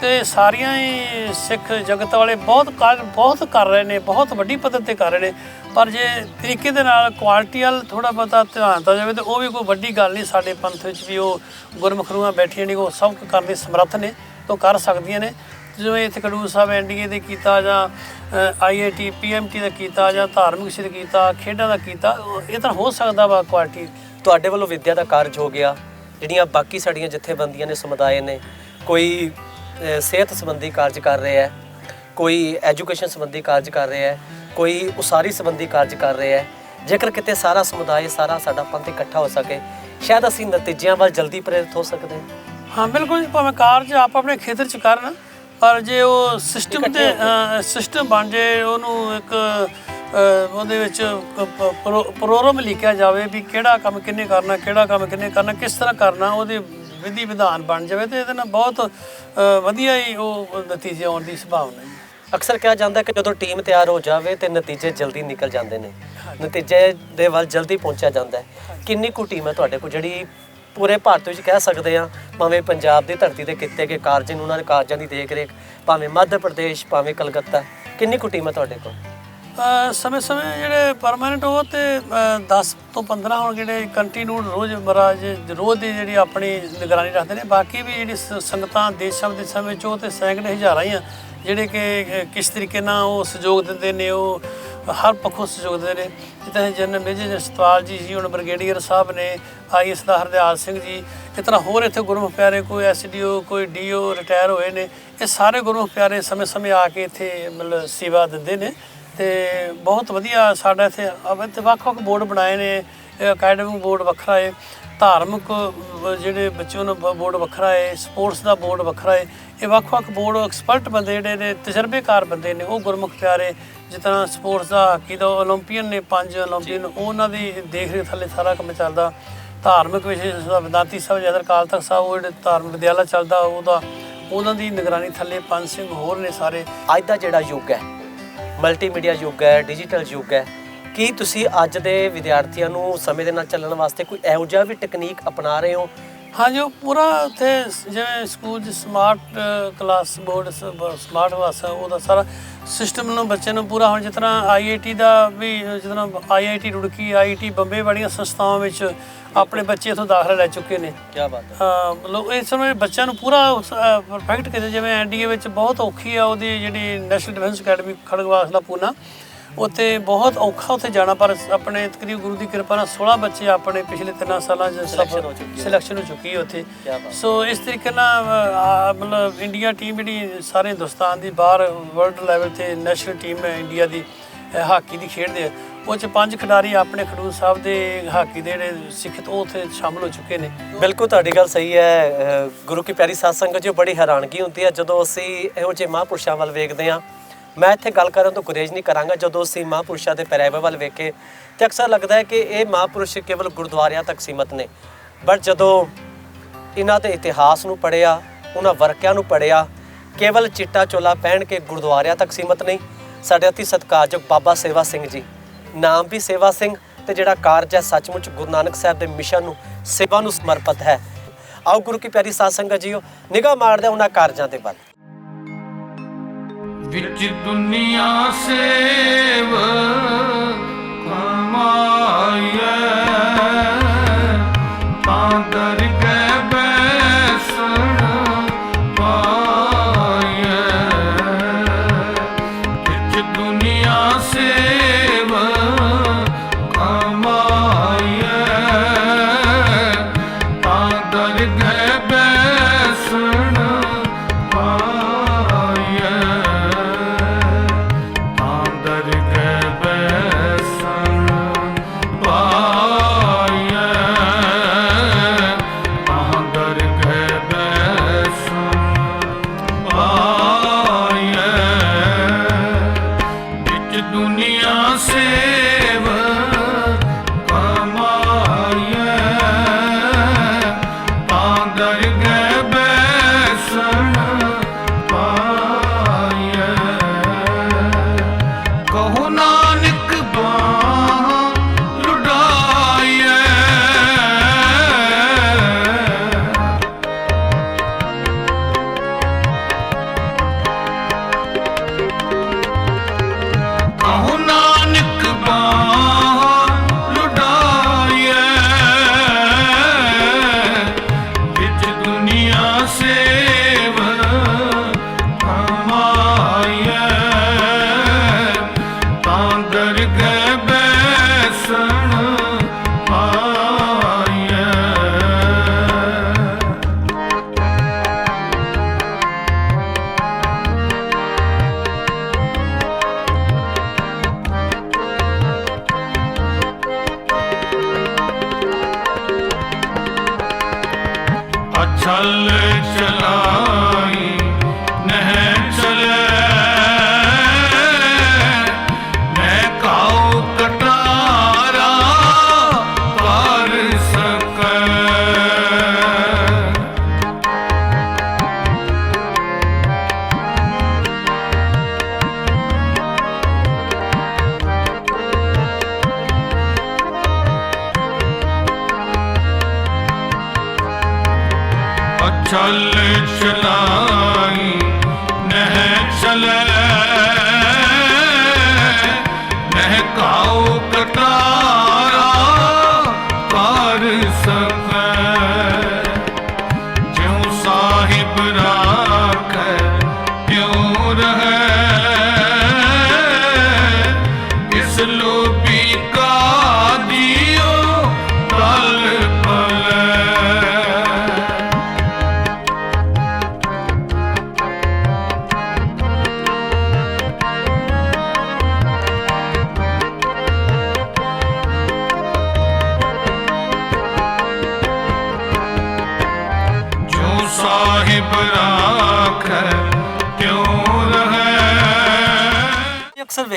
ਤੇ ਸਾਰੀਆਂ ਹੀ ਸਿੱਖ ਜਗਤ ਵਾਲੇ ਬਹੁਤ ਕਾਰਜ ਬਹੁਤ ਕਰ ਰਹੇ ਨੇ, ਬਹੁਤ ਵੱਡੀ ਪੱਧਰ ਤੇ ਕਰ ਰਹੇ ਨੇ। ਪਰ ਜੇ ਤਰੀਕੇ ਦੇ ਨਾਲ ਕੁਆਲਿਟੀ ਵਾਲ ਥੋੜਾ ਬਹੁਤਾ ਧਿਆਨ ਦਿੱਤਾ ਜਾਵੇ ਤੇ ਉਹ ਵੀ ਕੋਈ ਵੱਡੀ ਗੱਲ ਨਹੀਂ, ਸਾਡੇ ਪੰਥ ਵਿੱਚ ਵੀ ਉਹ ਗੁਰਮੁਖ ਬੈਠੀਆਂ ਨੇ, ਉਹ ਸਭ ਕੁਝ ਕਰਨ ਦੇ ਸਮਰੱਥ ਨੇ ਤੋਂ ਕਰ ਸਕਦੀਆਂ ਨੇ। ਜਿਵੇਂ ਇੱਥੇ ਖਡੂਰ ਸਾਹਿਬ ਐਨਡੀਏ ਦੇ ਕੀਤਾ ਜਾਂ ਆਈਆਈਟੀ ਪੀਐਮਟੀ ਦਾ ਕੀਤਾ ਜਾਂ ਧਾਰਮਿਕ ਸਿੱਧ ਕੀਤਾ ਖੇਡਾਂ ਦਾ ਕੀਤਾ ਇਹ ਤਾਂ ਹੋ ਸਕਦਾ ਵਾ ਕੁਆਲਿਟੀ ਤੁਹਾਡੇ ਵੱਲੋਂ ਵਿੱਦਿਆ ਦਾ ਕਾਰਜ ਹੋ ਗਿਆ ਜਿਹੜੀਆਂ ਬਾਕੀ ਸਾਡੀਆਂ ਜਥੇਬੰਦੀਆਂ ਨੇ ਸਮੁਦਾਇ ਨੇ ਕੋਈ ਸਿਹਤ ਸੰਬੰਧੀ ਕਾਰਜ ਕਰ ਰਿਹਾ ਹੈ ਕੋਈ ਐਜੂਕੇਸ਼ਨ ਸੰਬੰਧੀ ਕਾਰਜ ਕਰ ਰਿਹਾ ਹੈ ਕੋਈ ਉਸਾਰੀ ਸੰਬੰਧੀ ਕਾਰਜ ਕਰ ਰਿਹਾ ਹੈ ਜੇਕਰ ਕਿਤੇ ਸਾਰਾ ਸਮੁਦਾਇ ਸਾਰਾ ਸਾਡਾ ਪੰਥ ਇਕੱਠਾ ਹੋ ਸਕੇ ਸ਼ਾਇਦ ਅਸੀਂ ਨਤੀਜਿਆਂ ਵੱਲ ਜਲਦੀ ਪ੍ਰੇਰਿਤ ਹੋ ਸਕਦੇ ਹਾਂ। ਹਾਂ ਬਿਲਕੁਲ ਭਾਵੇਂ ਕਾਰਜ ਆਪ ਆਪਣੇ ਖੇਤਰ ਚ ਕਰਨ ਪਰ ਜੇ ਉਹ ਸਿਸਟਮ ਤੇ ਸਿਸਟਮ ਬਣ ਜੇ ਉਹਨੂੰ ਇੱਕ ਉਹਦੇ ਵਿੱਚ ਪ੍ਰੋਗਰਾਮ ਲਿਖਿਆ ਜਾਵੇ ਵੀ ਕਿਹੜਾ ਕੰਮ ਕਿੰਨੇ ਕਰਨਾ ਕਿਹੜਾ ਕੰਮ ਕਿੰਨੇ ਕਰਨਾ ਕਿਸ ਤਰ੍ਹਾਂ ਕਰਨਾ ਉਹਦੇ ਵਿਧੀ ਵਿਧਾਨ ਬਣ ਜਾਵੇ ਤੇ ਇਹਦੇ ਨਾਲ ਬਹੁਤ ਵਧੀਆ ਹੀ ਉਹ ਨਤੀਜੇ ਆਉਣ ਦੀ ਸੰਭਾਵਨਾ ਹੈ। ਅਕਸਰ ਕਿਹਾ ਜਾਂਦਾ ਕਿ ਜਦੋਂ ਟੀਮ ਤਿਆਰ ਹੋ ਜਾਵੇ ਤੇ ਨਤੀਜੇ ਜਲਦੀ ਨਿਕਲ ਜਾਂਦੇ ਨੇ। ਨਤੀਜੇ ਦੇ ਵੱਲ ਜਲਦੀ ਪਹੁੰਚਿਆ ਜਾਂਦਾ ਹੈ। ਕਿੰਨੀ ਕੁ ਟੀਮ ਹੈ ਤੁਹਾਡੇ ਕੋਲ ਜਿਹੜੀ ਪੂਰੇ ਭਾਰਤ ਵਿੱਚ ਕਹਿ ਸਕਦੇ ਆ ਭਾਵੇਂ ਪੰਜਾਬ ਦੀ ਧਰਤੀ ਤੇ ਕੀਤੇ ਗਏ ਕਾਰਜ ਨੂੰ ਉਹਨਾਂ ਦੇ ਕਾਰਜਾਂ ਦੀ ਦੇਖ ਰੇਖ ਭਾਵੇਂ ਮੱਧ ਪ੍ਰਦੇਸ਼ ਭਾਵੇਂ ਕਲਕੱਤਾ ਕਿੰਨੀ ਕੁ ਟੀਮ ਹੈ ਤੁਹਾਡੇ ਕੋਲ? ਸਮੇਂ-ਸਮੇਂ ਜਿਹੜੇ ਪਰਮਾਨੈਂਟ ਉਹ ਤੇ ਅ, 10 ਤੋਂ 15 ਹੁਣ ਜਿਹੜੇ ਕੰਟੀਨਿਊ ਰੋਜ਼ ਮਹਾਰਾਜ ਰੋਜ਼ ਦੀ ਜਿਹੜੀ ਆਪਣੀ ਨਿਗਰਾਨੀ ਰੱਖਦੇ ਨੇ ਬਾਕੀ ਵੀ ਜਿਹੜੀ ਸ- ਸੰਗਤਾਂ ਦੇਸ਼ਾਂ ਵਿਦੇਸ਼ਾਂ ਵਿੱਚ ਉਹ ਤੇ ਸੈਂਕੜੇ ਹਜ਼ਾਰਾਂ ਹੀ ਆ ਜਿਹੜੇ ਕਿ ਕਿਸ ਤਰੀਕੇ ਨਾਲ ਉਹ ਸਹਿਯੋਗ ਦਿੰਦੇ ਨੇ ਉਹ ਹਰ ਪੱਖੋਂ ਸਹਿਯੋਗ ਦਿੰਦੇ ਨੇ। ਜਿੱਦਾਂ ਜਨਰਲ ਮੇਜਰ ਜਸਪਾਲ ਜੀ ਜੀ ਹੁਣ ਬ੍ਰਿਗੇਡੀਅਰ ਸਾਹਿਬ ਨੇ ਆਈਐਸ ਦਾ ਹਰਦਿਆਲ ਸਿੰਘ ਜੀ, ਇਸ ਤਰ੍ਹਾਂ ਹੋਰ ਇੱਥੇ ਗੁਰਮੁਖ ਪਿਆਰੇ ਕੋਈ ਐਸਡੀਓ, ਕੋਈ ਡੀਓ ਰਿਟਾਇਰ ਹੋਏ ਨੇ, ਇਹ ਸਾਰੇ ਗੁਰਮੁਖ ਪਿਆਰੇ ਸਮੇਂ-ਸਮੇਂ ਆ ਕੇ ਇੱਥੇ ਮਤਲਬ ਸੇਵਾ ਦਿੰਦੇ ਨੇ। ਤੇ ਬਹੁਤ ਵਧੀਆ ਸਾਡਾ ਇੱਥੇ ਅਬ ਇੱਥੇ ਵੱਖ-ਵੱਖ ਬੋਰਡ ਬਣਾਏ ਨੇ, ਇਹ ਅਕੈਡਮਿਕ ਬੋਰਡ ਵੱਖਰਾ ਹੈ ਧਾਰਮਿਕ ਜਿਹੜੇ ਬੱਚਿਆਂ ਨੂੰ ਬੋਰਡ ਵੱਖਰਾ ਹੈ ਸਪੋਰਟਸ ਦਾ ਬੋਰਡ ਵੱਖਰਾ ਹੈ ਇਹ ਵੱਖ-ਵੱਖ ਬੋਰਡ ਐਕਸਪਰਟ ਬੰਦੇ ਜਿਹੜੇ ਨੇ, ਤਜਰਬੇਕਾਰ ਬੰਦੇ ਨੇ, ਉਹ ਗੁਰਮੁਖ ਪਿਆਰੇ ਜਿਸ ਤਰ੍ਹਾਂ ਸਪੋਰਟਸ ਦਾ ਹਾਕੀ ਦਾ 올림픽ਨ ਨੇ ਪੰਜ 올림픽ਨ ਉਹਨਾਂ ਦੀ ਦੇਖ ਰੇਖ ਥੱਲੇ ਸਾਰਾ ਕੰਮ ਚੱਲਦਾ। ਧਾਰਮਿਕ ਵਿਸ਼ੇਸ਼ ਦਾ ਵਿਦਾਂਤੀ ਸਾਹਿਬ ਜਦਰ ਕਾਲ ਤੱਕ ਸਾਹਿਬ ਉਹ ਜਿਹੜੇ ਧਾਰਮਿਕ ਵਿਦਿਆਲਾ ਚੱਲਦਾ ਉਹਦਾ ਉਹਨਾਂ ਦੀ ਨਿਗਰਾਨੀ ਥੱਲੇ ਪੰਜ ਸਿੰਘ ਹੋਰ ਨੇ ਸਾਰੇ। ਅੱਜ ਦਾ ਜਿਹੜਾ ਯੁੱਗ ਹੈ ਮਲਟੀਮੀਡੀਆ ਯੁੱਗ ਹੈ ਡਿਜੀਟਲ ਯੁੱਗ ਹੈ ਕੀ ਤੁਸੀਂ ਅੱਜ ਦੇ ਵਿਦਿਆਰਥੀਆਂ ਨੂੰ ਸਮੇਂ ਦੇ ਨਾਲ ਚੱਲਣ ਵਾਸਤੇ ਕੋਈ ਇਹੋ ਜਿਹਾ ਵੀ ਟੈਕਨੀਕ ਅਪਣਾ ਰਹੇ ਹੋ ਹਾਂਜੀ ਉਹ ਪੂਰਾ ਉੱਥੇ ਜਿਵੇਂ ਸਕੂਲ 'ਚ smart class board smart class ਉਹਦਾ ਸਾਰਾ ਸਿਸਟਮ ਨੂੰ ਬੱਚੇ ਨੂੰ ਪੂਰਾ ਹੁਣ ਜਿਸ ਤਰ੍ਹਾਂ ਆਈਆਈਟੀ ਦਾ ਵੀ ਜਿਸ ਤਰ੍ਹਾਂ ਆਈਆਈਟੀ ਰੁੜਕੀ ਆਈਆਈਟੀ ਬੰਬੇ ਵਾਲੀਆਂ ਸੰਸਥਾਵਾਂ ਵਿੱਚ ਆਪਣੇ ਬੱਚੇ ਇਥੋਂ ਦਾਖਲਾ ਲੈ ਚੁੱਕੇ ਨੇ। ਕੀ ਬਾਤ ਹੈ। ਅਹ ਮਤਲਬ ਇਸ ਸਮੇਂ ਬੱਚਿਆਂ ਨੂੰ ਪੂਰਾ ਪਰਫੈਕਟ ਕੀਤਾ ਜਿਵੇਂ ਐਨਡੀਏ ਵਿੱਚ ਬਹੁਤ ਔਖੀ ਆ ਉਹਦੀ ਜਿਹੜੀ ਨੈਸ਼ਨਲ ਡਿਫੈਂਸ ਅਕੈਡਮੀ ਖੜਗਵਾਸ ਦਾ ਪੂਨਾ। ਉੱਥੇ ਬਹੁਤ ਔਖਾ ਉੱਥੇ ਜਾਣਾ ਪਰ ਆਪਣੇ ਤਕਰੀਬ ਗੁਰੂ ਦੀ ਕਿਰਪਾ ਨਾਲ 16 ਬੱਚੇ ਆਪਣੇ ਪਿਛਲੇ 3 ਸਾਲਾਂ ਚ। ਸਿਲੈਕਸ਼ਨ ਹੋ ਚੁੱਕੀ ਹੈ। ਉੱਥੇ। ਸੋ ਇਸ ਤਰੀਕੇ ਨਾਲ ਮਤਲਬ ਇੰਡੀਆ ਟੀਮ ਜਿਹੜੀ ਸਾਰੇ ਹਿੰਦੁਸਤਾਨ ਦੀ ਬਾਹਰ ਵਰਲਡ ਲੈਵਲ ਤੇ ਨੈਸ਼ਨਲ ਟੀਮ ਹੈ ਇੰਡੀਆ ਦੀ ਹਾਕੀ ਦੀ ਖੇਡਦੇ ਆ। ਉਹ ਚ ਪੰਜ ਖਿਡਾਰੀ ਆਪਣੇ ਖਡੂਰ ਸਾਹਿਬ ਦੇ ਹਾਕੀ ਦੇ ਜਿਹੜੇ ਸਿੱਖਤ ਉਹ ਉੱਥੇ ਸ਼ਾਮਲ ਹੋ ਚੁੱਕੇ ਨੇ। ਬਿਲਕੁਲ ਤੁਹਾਡੀ ਗੱਲ ਸਹੀ ਹੈ। ਗੁਰੂ ਕੀ ਪਿਆਰੀ ਸਾਧ ਸੰਗਤ ਜੀ ਬੜੀ ਹੈਰਾਨਗੀ ਹੁੰਦੀ ਹੈ ਜਦੋਂ ਅਸੀਂ ਇਹੋ ਜਿਹੇ ਮਹਾਂਪੁਰਸ਼ਾਂ ਵੱਲ ਵੇਖਦੇ ਹਾਂ। ਮੈਂ ਇੱਥੇ ਗੱਲ ਕਰਨ ਤੋਂ ਗੁਰੇਜ਼ ਨਹੀਂ ਕਰਾਂਗਾ, ਜਦੋਂ ਅਸੀਂ ਮਹਾਂਪੁਰਸ਼ਾਂ ਦੇ ਪਹਿਰਾਵੇ ਵੱਲ ਵੇਖੇ ਤੇ ਅਕਸਰ ਲੱਗਦਾ ਹੈ ਕਿ ਇਹ ਮਹਾਂਪੁਰਸ਼ ਕੇਵਲ ਗੁਰਦੁਆਰਿਆਂ ਤੱਕ ਸੀਮਤ ਨੇ। ਬਟ ਜਦੋਂ ਇਹਨਾਂ ਦੇ ਇਤਿਹਾਸ ਨੂੰ ਪੜਿਆ ਉਹਨਾਂ ਵਰਕਿਆਂ ਨੂੰ ਪੜਿਆ ਕੇਵਲ ਚਿੱਟਾ ਚੋਲਾ ਪਹਿਨ ਕੇ ਗੁਰਦੁਆਰਿਆਂ ਤੱਕ ਸੀਮਤ ਨਹੀਂ, ਸਾਡੇ ਅਤੀ ਸਤਿਕਾਰਯੋਗ ਬਾਬਾ ਸੇਵਾ ਸਿੰਘ ਜੀ। ਨਾਮ ਵੀ ਸੇਵਾ ਸਿੰਘ ਤੇ ਜਿਹੜਾ ਕਾਰਜ ਹੈ ਸੱਚਮੁੱਚ ਗੁਰੂ ਨਾਨਕ ਸਾਹਿਬ ਦੇ ਮਿਸ਼ਨ ਨੂੰ, ਸੇਵਾ ਨੂੰ ਸਮਰਪਿਤ ਹੈ। ਆਓ ਗੁਰੂ ਕੀ ਪਿਆਰੀ ਸਾਧ ਸੰਗਤ ਜੀਓ, ਨਿਗਾਹ ਮਾਰਦੇ ਉਹਨਾਂ ਕਾਰਜਾਂ ਦੇ ਵੱਲ। ਵਿੱਚ ਦੁਨੀਆ ਸੇਵ ਕਮਾਈਐ। ਤਾਂ ਦਰ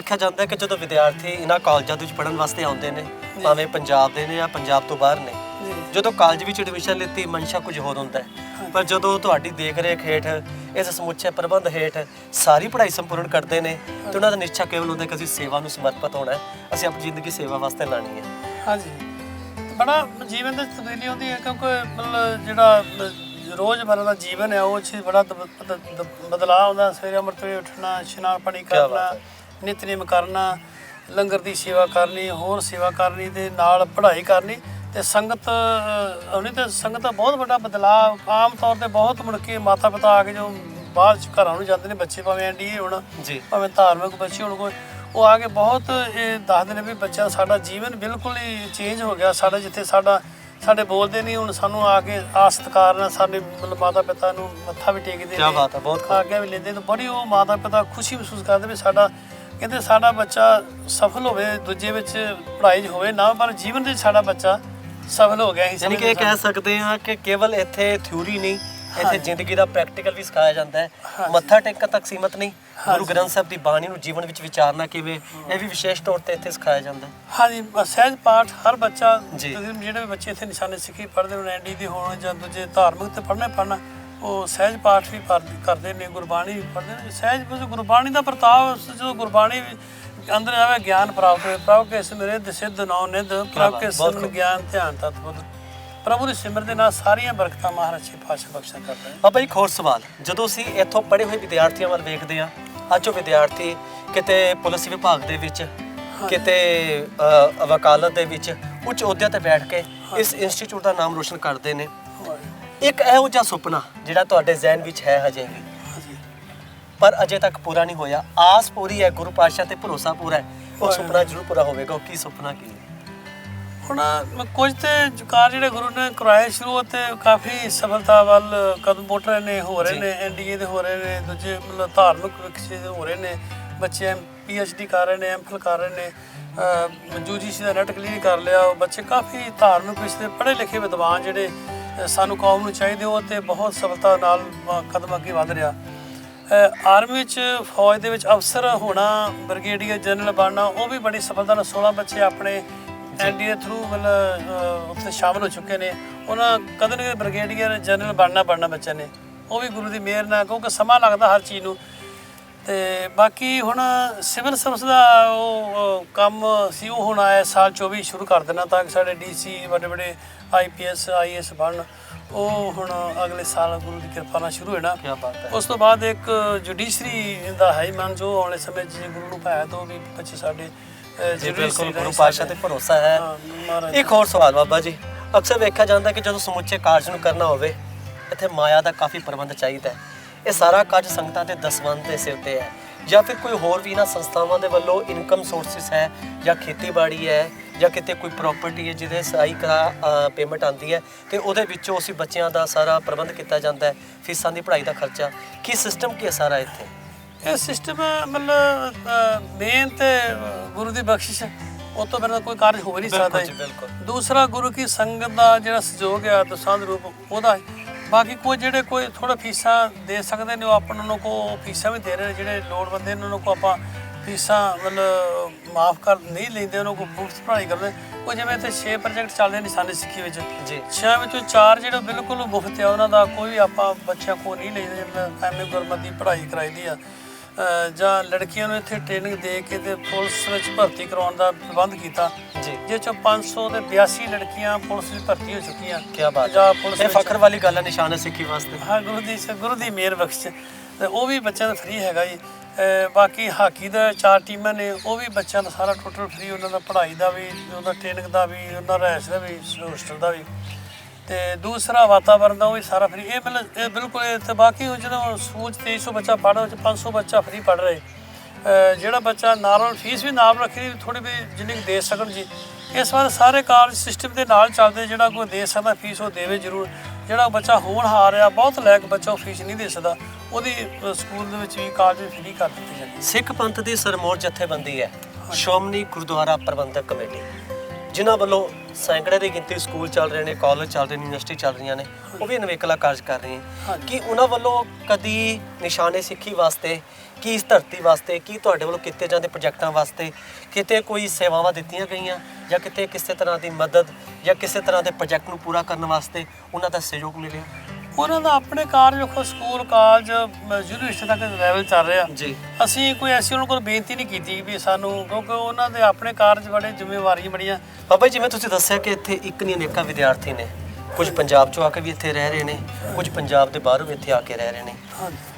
ਵੇਖਿਆ ਜਾਂਦਾ ਹੈ ਕਿ ਜਦੋਂ ਵਿਦਿਆਰਥੀ ਇਹਨਾਂ ਕਾਲਜਾਂ ਦੇ ਵਿੱਚ ਪੜ੍ਹਨ ਵਾਸਤੇ ਆਉਂਦੇ ਨੇ ਭਾਵੇਂ ਪੰਜਾਬ ਦੇ ਨੇ ਜਾਂ ਪੰਜਾਬ ਤੋਂ ਬਾਹਰ ਨੇ ਜਦੋਂ ਕਾਲਜ ਵਿੱਚ ਐਡਮਿਸ਼ਨ ਲਿੱਤੀ ਮਨਸ਼ਾ ਕੁਝ ਹੋਰ ਹੁੰਦਾ ਹੈ ਪਰ ਜਦੋਂ ਤੁਹਾਡੀ ਦੇਖ ਰੇਖ ਹੇਠ ਇਸ ਸਮੁੱਚੇ ਪ੍ਰਬੰਧ ਹੇਠ ਸਾਰੀ ਪੜ੍ਹਾਈ ਸੰਪੂਰਨ ਕਰਦੇ ਨੇ ਤੇ ਉਹਨਾਂ ਦਾ ਨਿਸ਼ਚਾ ਕੇਵਲ ਹੁੰਦਾ ਕਿ ਅਸੀਂ ਸੇਵਾ ਨੂੰ ਸਮਰਪਿਤ ਹੋਣਾ ਹੈ ਅਸੀਂ ਆਪਣੀ ਜ਼ਿੰਦਗੀ ਸੇਵਾ ਵਾਸਤੇ ਲਾਣੀ ਹੈ। ਹਾਂਜੀ। ਬੜਾ ਜੀਵਨ ਦੇ ਤਬਦੀਲੀ ਹੁੰਦੀ ਹੈ ਕਿਉਂਕਿ ਮਤਲਬ ਜਿਹੜਾ ਰੋਜ਼ਮਰਰਾ ਦਾ ਜੀਵਨ ਹੈ ਉਹ 'ਚ ਬੜਾ ਬਦਲਾਅ ਆਉਂਦਾ ਸਵੇਰੇ ਅੰਮ੍ਰਿਤ ਵੇਲੇ ਉੱਠਣਾ ਇਸ਼ਨਾਨ ਪਾਣੀ ਕਰਨਾ। ਨਿਤਨੇਮ ਕਰਨਾ ਲੰਗਰ ਦੀ ਸੇਵਾ ਕਰਨੀ ਹੋਰ ਸੇਵਾ ਕਰਨੀ ਤੇ ਨਾਲ ਪੜ੍ਹਾਈ ਕਰਨੀ ਤੇ ਸੰਗਤ ਉਹਨੇ ਤੇ ਸੰਗਤ ਦਾ ਬਹੁਤ ਵੱਡਾ ਬਦਲਾਅ ਆਮ ਤੌਰ ਤੇ ਬਹੁਤ ਮੁੜ ਕੇ ਮਾਤਾ ਪਿਤਾ ਆ ਕੇ ਜੋ ਬਾਹਰ ਚ ਘਰਾਂ ਨੂੰ ਜਾਂਦੇ ਨੇ ਬੱਚੇ ਭਾਵੇਂ ਐਨਡੀਏ ਹੋਣ ਜੀ ਭਾਵੇਂ ਧਾਰਮਿਕ ਬੱਚੇ ਹੋਣ ਕੋਈ ਉਹ ਆ ਕੇ ਬਹੁਤ ਇਹ ਦੱਸਦੇ ਨੇ ਵੀ ਬੱਚਾ ਸਾਡਾ ਜੀਵਨ ਬਿਲਕੁਲ ਹੀ ਚੇਂਜ ਹੋ ਗਿਆ ਸਾਡਾ ਜਿੱਥੇ ਸਾਡਾ ਸਾਡੇ ਬੋਲਦੇ ਨਹੀਂ ਹੁਣ ਸਾਨੂੰ ਆ ਕੇ ਆਸਤਕਾਰ ਨਾਲ ਸਾਡੇ ਮਾਤਾ ਪਿਤਾ ਨੂੰ ਮੱਥਾ ਵੀ ਟੇਕਦੇ ਕੀ ਬਾਤ ਹੈ ਬਹੁਤ। ਆਗਿਆ ਵੀ ਲੈਂਦੇ ਤਾਂ ਬੜੀ ਉਹ ਮਾਤਾ ਪਿਤਾ ਖੁਸ਼ੀ ਮਹਿਸੂਸ ਕਰਦੇ ਵੀ ਸਾਡਾ ਕਹਿੰਦੇ ਸਾਡਾ ਬੱਚਾ ਸਫਲ ਹੋਵੇ ਦੂਜੇ ਵਿੱਚ ਪੜ੍ਹਾਈ 'ਚ ਹੋਵੇ ਨਾ ਪਰ ਜੀਵਨ ਦੇ ਵਿੱਚ ਸਾਡਾ ਬੱਚਾ ਸਫਲ ਹੋ ਗਿਆ ਹੀ ਯਾਨੀ ਕਿ ਇਹ ਕਹਿ ਸਕਦੇ ਹਾਂ ਕਿ ਕੇਵਲ ਇੱਥੇ ਥਿਊਰੀ ਨਹੀਂ ਇੱਥੇ। ਜ਼ਿੰਦਗੀ ਦਾ ਪ੍ਰੈਕਟੀਕਲ ਵੀ ਸਿਖਾਇਆ ਜਾਂਦਾ ਹੈ। ਮੱਥਾ ਟੇਕਣ ਤੱਕ ਸੀਮਤ ਨਹੀਂ ਗੁਰੂ। ਗ੍ਰੰਥ ਸਾਹਿਬ ਦੀ ਬਾਣੀ ਨੂੰ ਜੀਵਨ ਵਿੱਚ ਵਿਚਾਰਨਾ ਕਿਵੇਂ ਇਹ ਵੀ ਵਿਸ਼ੇਸ਼ ਤੌਰ ਤੇ ਇੱਥੇ ਸਿਖਾਇਆ ਜਾਂਦਾ ਹੈ ਹਾਂਜੀ ਸਹਿਜ ਪਾਠ ਹਰ ਬੱਚਾ ਜਿਹੜੇ ਵੀ ਬੱਚੇ ਇੱਥੇ ਨਿਸ਼ਾਨੇ ਸਿੱਖੀ ਪੜ੍ਹਦੇ ਹੋਣ ਐਨਡੀ ਦੇ ਹੋਣ ਜਾਂ ਦੂਜੇ ਧਾਰਮਿਕ ਤੇ ਪੜ੍ਹਨੇ ਪੜ੍ਹਨਾ ਉਹ ਸਹਿਜ ਪਾਠ ਵੀ ਕਰਦੇ ਨੇ ਗੁਰਬਾਣੀ ਵੀ ਪੜ੍ਹਦੇ ਨੇ। ਸਹਿਜ ਵਿੱਚ ਗੁਰਬਾਣੀ ਦਾ ਪ੍ਰਤਾਪ ਜਦੋਂ ਗੁਰਬਾਣੀ ਅੰਦਰ ਆਵੇ ਗਿਆਨ ਪ੍ਰਾਪਤ ਹੋਵੇ ਪ੍ਰਭ ਕੇ ਸਿਮਰਿਤ ਸਿੱਧ ਨੌ ਨਿਧ ਪ੍ਰਭ ਕੇ ਸਿਮਰਨ ਗਿਆਨ ਧਿਆਨ ਤਤ ਬੁੱਧ। ਪ੍ਰਭੂ ਦੇ ਸਿਮਰ ਦੇ ਨਾਲ ਸਾਰੀਆਂ ਬਰਕਤਾਂ ਮਹਾਰਾਜ ਜੀ ਪਾਸ਼ਾ ਬਖਸ਼ਾ ਕਰਦਾ ਹੈ ਬਾਬਾ ਜੀ ਇੱਕ ਹੋਰ ਸਵਾਲ। ਜਦੋਂ ਅਸੀਂ ਇੱਥੋਂ ਪੜ੍ਹੇ ਹੋਏ ਵਿਦਿਆਰਥੀਆਂ ਵੱਲ ਵੇਖਦੇ ਹਾਂ ਅੱਜ ਉਹ ਵਿਦਿਆਰਥੀ ਕਿਤੇ ਪੁਲਿਸ ਵਿਭਾਗ ਦੇ ਵਿੱਚ ਕਿਤੇ ਵਕਾਲਤ ਦੇ ਵਿੱਚ ਉੱਚ ਅਹੁਦਿਆਂ ਤੇ ਬੈਠ ਕੇ ਇਸ ਇੰਸਟੀਚਿਊਟ ਦਾ ਨਾਮ ਰੋਸ਼ਨ ਕਰਦੇ ਨੇ। ਇੱਕ ਇਹੋ ਜਿਹਾ ਸੁਪਨਾ ਜਿਹੜਾ ਤੁਹਾਡੇ ਜ਼ਿਹਨ ਵਿੱਚ ਹੈ ਹਜੇ ਵੀ। ਪਰ ਅਜੇ ਤੱਕ ਪੂਰਾ ਨਹੀਂ ਹੋਇਆ। ਆਸ ਪੂਰੀ ਹੈ ਗੁਰੂ ਪਾਤਸ਼ਾਹ ਤੇ ਭਰੋਸਾ ਪੂਰਾ ਹੈ। ਉਹ। ਸੁਪਨਾ ਜ਼ਰੂਰ ਪੂਰਾ ਹੋਵੇਗਾ। ਉਹ ਕੀ ਸੁਪਨਾ ਕੀ ਹੈ ਹੁਣ ਕੁਝ ਤੇ ਕਾਰ ਜਿਹੜੇ ਗੁਰੂ ਨੇ ਕਰਾਏ ਸ਼ੁਰੂ ਤੇ ਕਾਫੀ ਸਫਲਤਾ ਵੱਲ ਕਦਮ ਪੁੱਟ ਰਹੇ ਨੇ ਹੋ ਰਹੇ। ਨੇ ਐਨਡੀਏ ਦੇ ਹੋ ਰਹੇ ਨੇ ਦੂਜੇ ਮਤਲਬ ਧਾਰਮਿਕ ਵਿਕਸੇ ਦੇ ਹੋ ਰਹੇ ਨੇ। ਬੱਚੇ ਪੀਐਚਡੀ ਕਰ ਰਹੇ ਨੇ ਐਮਫਿਲ ਕਰ ਰਹੇ ਨੇ। ਯੂਜੀਸੀ ਦਾ ਨੈਟ ਕਲੀਅਰ ਕਰ ਲਿਆ। ਬੱਚੇ ਕਾਫੀ ਧਾਰਮਿਕ ਵਿਸ਼ੇ ਪੜ੍ਹੇ ਲਿਖੇ ਵਿਦਵਾਨ ਜਿਹੜੇ ਸਾਨੂੰ ਕੌਮ ਨੂੰ ਚਾਹੀਦੇ ਉਹ ਤੇ ਬਹੁਤ ਸਫਲਤਾ ਨਾਲ ਕਦਮ ਅੱਗੇ ਵਧ ਰਿਹਾ। ਆਰਮੀ ਵਿੱਚ ਫੌਜ ਦੇ ਵਿੱਚ ਅਫਸਰ ਹੋਣਾ, ਬ੍ਰਿਗੇਡੀਅਰ ਜਨਰਲ ਬਣਨਾ, ਉਹ ਵੀ ਬੜੀ ਸਫਲਤਾ ਨਾਲ 16 ਬੱਚੇ ਆਪਣੇ ਐਨਡੀਏ ਥਰੂ ਮਤਲਬ ਉੱਥੇ ਸ਼ਾਮਲ ਹੋ ਚੁੱਕੇ ਨੇ। ਉਹਨਾਂ ਕਦੇ ਨਾ ਕਦੇ ਬ੍ਰਿਗੇਡੀਅਰ ਜਨਰਲ ਬਣਨਾ ਬਣਨਾ ਬੱਚਿਆਂ ਨੇ। ਉਹ ਵੀ ਗੁਰੂ ਦੀ ਮਿਹਰ ਨਾਲ, ਕਿਉਂਕਿ ਸਮਾਂ ਲੱਗਦਾ ਹਰ ਚੀਜ਼ ਨੂੰ। ਤੇ ਬਾਕੀ ਹੁਣ ਸਿਵਲ ਸਰਵਿਸ ਦਾ ਉਹ ਕੰਮ ਸੀ, ਉਹ ਹੁਣ ਆਇਆ ਸਾਲ 24 ਸ਼ੁਰੂ ਕਰ ਦੇਣਾ ਤਾਂ ਕਿ ਸਾਡੇ ਡੀਸੀ ਵੱਡੇ ਵੱਡੇ ਆਈਪੀਐਸ ਆਈਐਸ ਬਣਨ ਉਹ ਹੁਣ ਅਗਲੇ ਸਾਲ ਗੁਰੂ ਦੀ ਕਿਰਪਾ ਨਾਲ ਸ਼ੁਰੂ ਹੋਣਾ। ਕੀ ਬਾਤ ਹੈ। ਉਸ ਤੋਂ ਬਾਅਦ ਇੱਕ ਜੁਡੀਸ਼ਰੀ ਦਾ ਹੈ ਮਨ ਜੋ ਆਉਣ ਸਮੇਂ ਜੇ ਗੁਰੂ ਨੂੰ ਪਾਇਆ ਤਾਂ ਵੀ ਬੱਚੇ ਸਾਡੇ ਅ, ਜੀ judiciary ਬਿਲਕੁਲ ਰਾਹੀਂ ਗੁਰੂ ਪਾਤਸ਼ਾਹ ਤੇ ਭਰੋਸਾ ਹੈ। ਇੱਕ ਹੋਰ ਸਵਾਲ ਬਾਬਾ ਜੀ ਅਕਸਰ ਵੇਖਿਆ ਜਾਂਦਾ ਕਿ ਜਦੋਂ ਸਮੁੱਚੇ ਕਾਰਜ ਨੂੰ ਕਰਨਾ ਹੋਵੇ ਇੱਥੇ ਮਾਇਆ ਦਾ ਕਾਫੀ ਪ੍ਰਬੰਧ ਚਾਹੀਦਾ ਹੈ। ਇਹ ਸਾਰਾ ਕਾਰਜ ਸੰਗਤਾਂ ਦੇ ਦਸਵੰਧ ਦੇ ਸਿਰ ਤੇ ਹੈ। ਜਾਂ ਫਿਰ ਕੋਈ ਹੋਰ ਵੀ ਇਹਨਾਂ ਸੰਸਥਾਵਾਂ ਦੇ ਵੱਲੋਂ ਇਨਕਮ ਸੋਰਸਿਸ ਹੈ ਜਾਂ ਖੇਤੀਬਾੜੀ ਹੈ ਜਾਂ ਕਿਤੇ ਕੋਈ ਪ੍ਰਾਪਰਟੀ ਹੈ ਜਿਹਦੇ ਸਹਾਈ ਕਰਾ ਪੇਮੈਂਟ ਆਉਂਦੀ ਹੈ ਤੇ ਉਹਦੇ ਵਿੱਚੋਂ ਅਸੀਂ ਬੱਚਿਆਂ ਦਾ ਸਾਰਾ ਪ੍ਰਬੰਧ ਕੀਤਾ ਜਾਂਦਾ ਹੈ ਫੀਸਾਂ ਦੀ ਪੜ੍ਹਾਈ ਦਾ ਖਰਚਾ ਕੀ ਸਿਸਟਮ ਕੀ ਹੈ ਸਾਰਾ ਇੱਥੇ ਇਹ ਸਿਸਟਮ ਮਤਲਬ ਮੇਨ ਤੇ ਗੁਰੂ ਦੀ ਬਖਸ਼ਿਸ਼। ਉਹ ਤੋਂ ਬਿਨਾਂ ਕੋਈ ਕਾਰਜ ਹੋ ਨਹੀਂ ਸਕਦਾ ਬਿਲਕੁਲ ਦੂਸਰਾ ਗੁਰੂ ਕੀ ਸੰਗਤ ਦਾ ਜਿਹੜਾ ਸਹਿਯੋਗ ਹੈ ਦਸਾਂਧ ਰੂਪ ਉਹਦਾ ਹੈ। ਬਾਕੀ ਕੋਈ ਜਿਹੜੇ ਕੋਈ ਥੋੜਾ ਫੀਸਾਂ ਦੇ ਸਕਦੇ ਨੇ ਉਹ ਆਪਾਂ ਨੂੰ ਕੋ ਫੀਸਾਂ ਵੀ ਦੇ ਰਹੇ ਨੇ ਜਿਹੜੇ ਲੋੜਵੰਦ ਨੇ ਉਹਨਾਂ ਨੂੰ ਆਪਾਂ ਫੀਸਾਂ ਮਤਲਬ ਮਾਫ ਕਰ ਨਹੀਂ ਲੈਂਦੇ ਉਹਨਾਂ ਕੋ ਮੁਫਤ ਪੜ੍ਹਾਈ ਕਰਦੇ। ਉਹ ਜਿਵੇਂ ਇੱਥੇ 6 ਪ੍ਰੋਜੈਕਟ ਚੱਲਦੇ ਨਿਸ਼ਾਨੀ ਸਿੱਖੀ ਵਿੱਚ। ਜੀ। ਛਿਆਂ ਵਿੱਚੋਂ ਚਾਰ ਜਿਹੜੇ ਬਿਲਕੁਲ ਮੁਫਤ ਆ ਉਹਨਾਂ ਦਾ ਕੋਈ ਵੀ ਆਪਾਂ ਬੱਚਿਆਂ ਕੋ ਨਹੀਂ ਲੈਦੇ ਐਮਏ ਗੁਰਮਤਿ ਦੀ ਪੜ੍ਹਾਈ ਕਰਾਈਦੀ ਆ। ਜਾਂ ਲੜਕੀਆਂ ਨੂੰ ਇੱਥੇ ਟ੍ਰੇਨਿੰਗ ਦੇ ਕੇ ਤੇ ਪੁਲਿਸ ਵਿੱਚ ਭਰਤੀ ਕਰਾਉਣ ਦਾ ਪ੍ਰਬੰਧ ਕੀਤਾ। ਜੀ। ਜਿਸ ਚੋਂ 500 ਤੇ 82 ਲੜਕੀਆਂ ਪੁਲਿਸ ਵਿੱਚ ਭਰਤੀ ਹੋ ਚੁੱਕੀਆਂ। ਕੀ ਬਾਤ ਪੰਜਾਬ ਪੁਲਿਸ ਇਹ ਫਖਰ ਵਾਲੀ ਗੱਲ ਹੈ ਨਿਸ਼ਾਨ ਸਿੱਖੀ ਵਾਸਤੇ। ਹਾਂ ਗੁਰੂ ਦੀ ਗੁਰੂ ਦੀ ਮਿਹਰ ਬਖਸ਼ ਤੇ ਉਹ ਵੀ ਬੱਚਿਆਂ ਦਾ ਫ੍ਰੀ ਹੈਗਾ ਜੀ। ਬਾਕੀ ਹਾਕੀ ਦਾ ਚਾਰ ਟੀਮਾਂ ਨੇ, ਉਹ ਵੀ ਬੱਚਿਆਂ ਦਾ ਸਾਰਾ ਟੋਟਲ ਫ੍ਰੀ ਉਹਨਾਂ ਦਾ ਪੜ੍ਹਾਈ ਦਾ ਵੀ, ਉਹਨਾਂ ਟ੍ਰੇਨਿੰਗ ਦਾ ਵੀ, ਉਹਨਾਂ ਰਹਿਸ਼ ਦਾ ਵੀ ਹੋਸਟਲ ਦਾ ਵੀ। ਤੇ ਦੂਸਰਾ ਵਾਤਾਵਰਨ ਦਾ ਉਹ ਵੀ ਸਾਰਾ ਫ੍ਰੀ ਇਹ ਮਤਲਬ, ਇਹ ਬਿਲਕੁਲ ਤੇ ਬਾਕੀ ਉਹ ਜਦੋਂ ਸਕੂਲ 'ਚ 2300 ਬੱਚਾ ਪੜ੍ਹ ਰਿਹਾ, ਉਹ 'ਚ 500 ਬੱਚਾ ਫ੍ਰੀ ਪੜ੍ਹ ਰਹੇ। ਜਿਹੜਾ ਬੱਚਾ ਨਾਰਮਲ ਫੀਸ ਵੀ ਨਾਮ ਰੱਖੀ ਥੋੜੀ ਵੀ ਜਿੰਨੀ ਦੇ ਸਕਣ ਜੀ। ਇਸ ਵਾਰ ਸਾਰੇ ਕਾਰਜ ਸਿਸਟਮ ਦੇ ਨਾਲ ਚੱਲਦੇ, ਜਿਹੜਾ ਕੋਈ ਦੇ ਸਕਦਾ ਫੀਸ ਉਹ ਦੇਵੇ ਜ਼ਰੂਰ। ਜਿਹੜਾ ਬੱਚਾ ਹੋਣਹਾਰ ਆ ਬਹੁਤ ਲਾਇਕ ਬੱਚਾ ਉਹ ਫੀਸ ਨਹੀਂ ਦੇ ਸਕਦਾ। ਉਹਦੀ ਸਕੂਲ ਦੇ ਵਿੱਚ ਵੀ ਕਾਲਜ ਵਿੱਚ ਫ੍ਰੀ ਕਰ ਦਿੱਤੀ ਜਾਂਦੀ ਸਿੱਖ ਪੰਥ ਦੀ ਸਰਮੋਰ ਜਥੇਬੰਦੀ ਹੈ ਸ਼੍ਰੋਮਣੀ ਗੁਰਦੁਆਰਾ ਪ੍ਰਬੰਧਕ ਕਮੇਟੀ ਜਿਨ੍ਹਾਂ ਵੱਲੋਂ ਸੈਂਕੜੇ ਦੀ ਗਿਣਤੀ ਸਕੂਲ ਚੱਲ ਰਹੇ ਨੇ ਕਾਲਜ ਚੱਲ ਰਹੇ ਨੇ ਯੂਨੀਵਰਸਿਟੀ ਚੱਲ ਰਹੀਆਂ ਨੇ ਉਹ ਵੀ ਨਵੇਕਲਾ ਕਾਰਜ ਕਰ ਰਹੇ ਹਾਂਜੀ। ਕਿ ਉਹਨਾਂ ਵੱਲੋਂ ਕਦੀ ਨਿਸ਼ਾਨੇ ਸਿੱਖੀ ਵਾਸਤੇ ਕੀ ਇਸ ਧਰਤੀ ਵਾਸਤੇ ਕੀ ਤੁਹਾਡੇ ਵੱਲੋਂ ਕੀਤੇ ਜਾਂਦੇ ਪ੍ਰੋਜੈਕਟਾਂ ਵਾਸਤੇ ਕਿਤੇ ਕੋਈ ਸੇਵਾਵਾਂ ਦਿੱਤੀਆਂ ਗਈਆਂ ਜਾਂ ਕਿਤੇ ਕਿਸੇ ਤਰ੍ਹਾਂ ਦੀ ਮਦਦ ਜਾਂ ਕਿਸੇ ਤਰ੍ਹਾਂ ਦੇ ਪ੍ਰੋਜੈਕਟ ਨੂੰ ਪੂਰਾ ਕਰਨ ਵਾਸਤੇ ਉਹਨਾਂ ਦਾ ਸਹਿਯੋਗ ਮਿਲਿਆ? ਉਹਨਾਂ ਦਾ ਆਪਣੇ ਕਾਰਜ ਵੇਖੋ ਸਕੂਲ ਕਾਲਜ ਯੂਨੀਵਰਸਿਟੀ ਤੱਕ ਲੈਵਲ ਚੱਲ ਰਿਹਾ। ਜੀ। ਅਸੀਂ ਕੋਈ ਐਸੀ ਉਹਨਾਂ ਕੋਲ ਬੇਨਤੀ ਨਹੀਂ ਕੀਤੀ ਵੀ ਸਾਨੂੰ ਕਿਉਂਕਿ ਉਹਨਾਂ ਦੇ ਆਪਣੇ ਕਾਰਜ ਬੜੇ ਜ਼ਿੰਮੇਵਾਰੀਆਂ ਬੜੀਆਂ। ਬਾਬਾ ਜੀ ਜਿਵੇਂ ਤੁਸੀਂ ਦੱਸਿਆ ਕਿ ਇੱਥੇ ਇੱਕ ਨਹੀਂ ਅਨੇਕਾਂ ਵਿਦਿਆਰਥੀ ਨੇ। ਕੁਝ ਪੰਜਾਬ ਚੋਂ ਆ ਕੇ ਵੀ ਇੱਥੇ ਰਹਿ ਰਹੇ ਨੇ ਕੁਝ ਪੰਜਾਬ ਦੇ ਬਾਹਰੋਂ ਇੱਥੇ ਆ ਕੇ ਰਹਿ ਰਹੇ ਨੇ।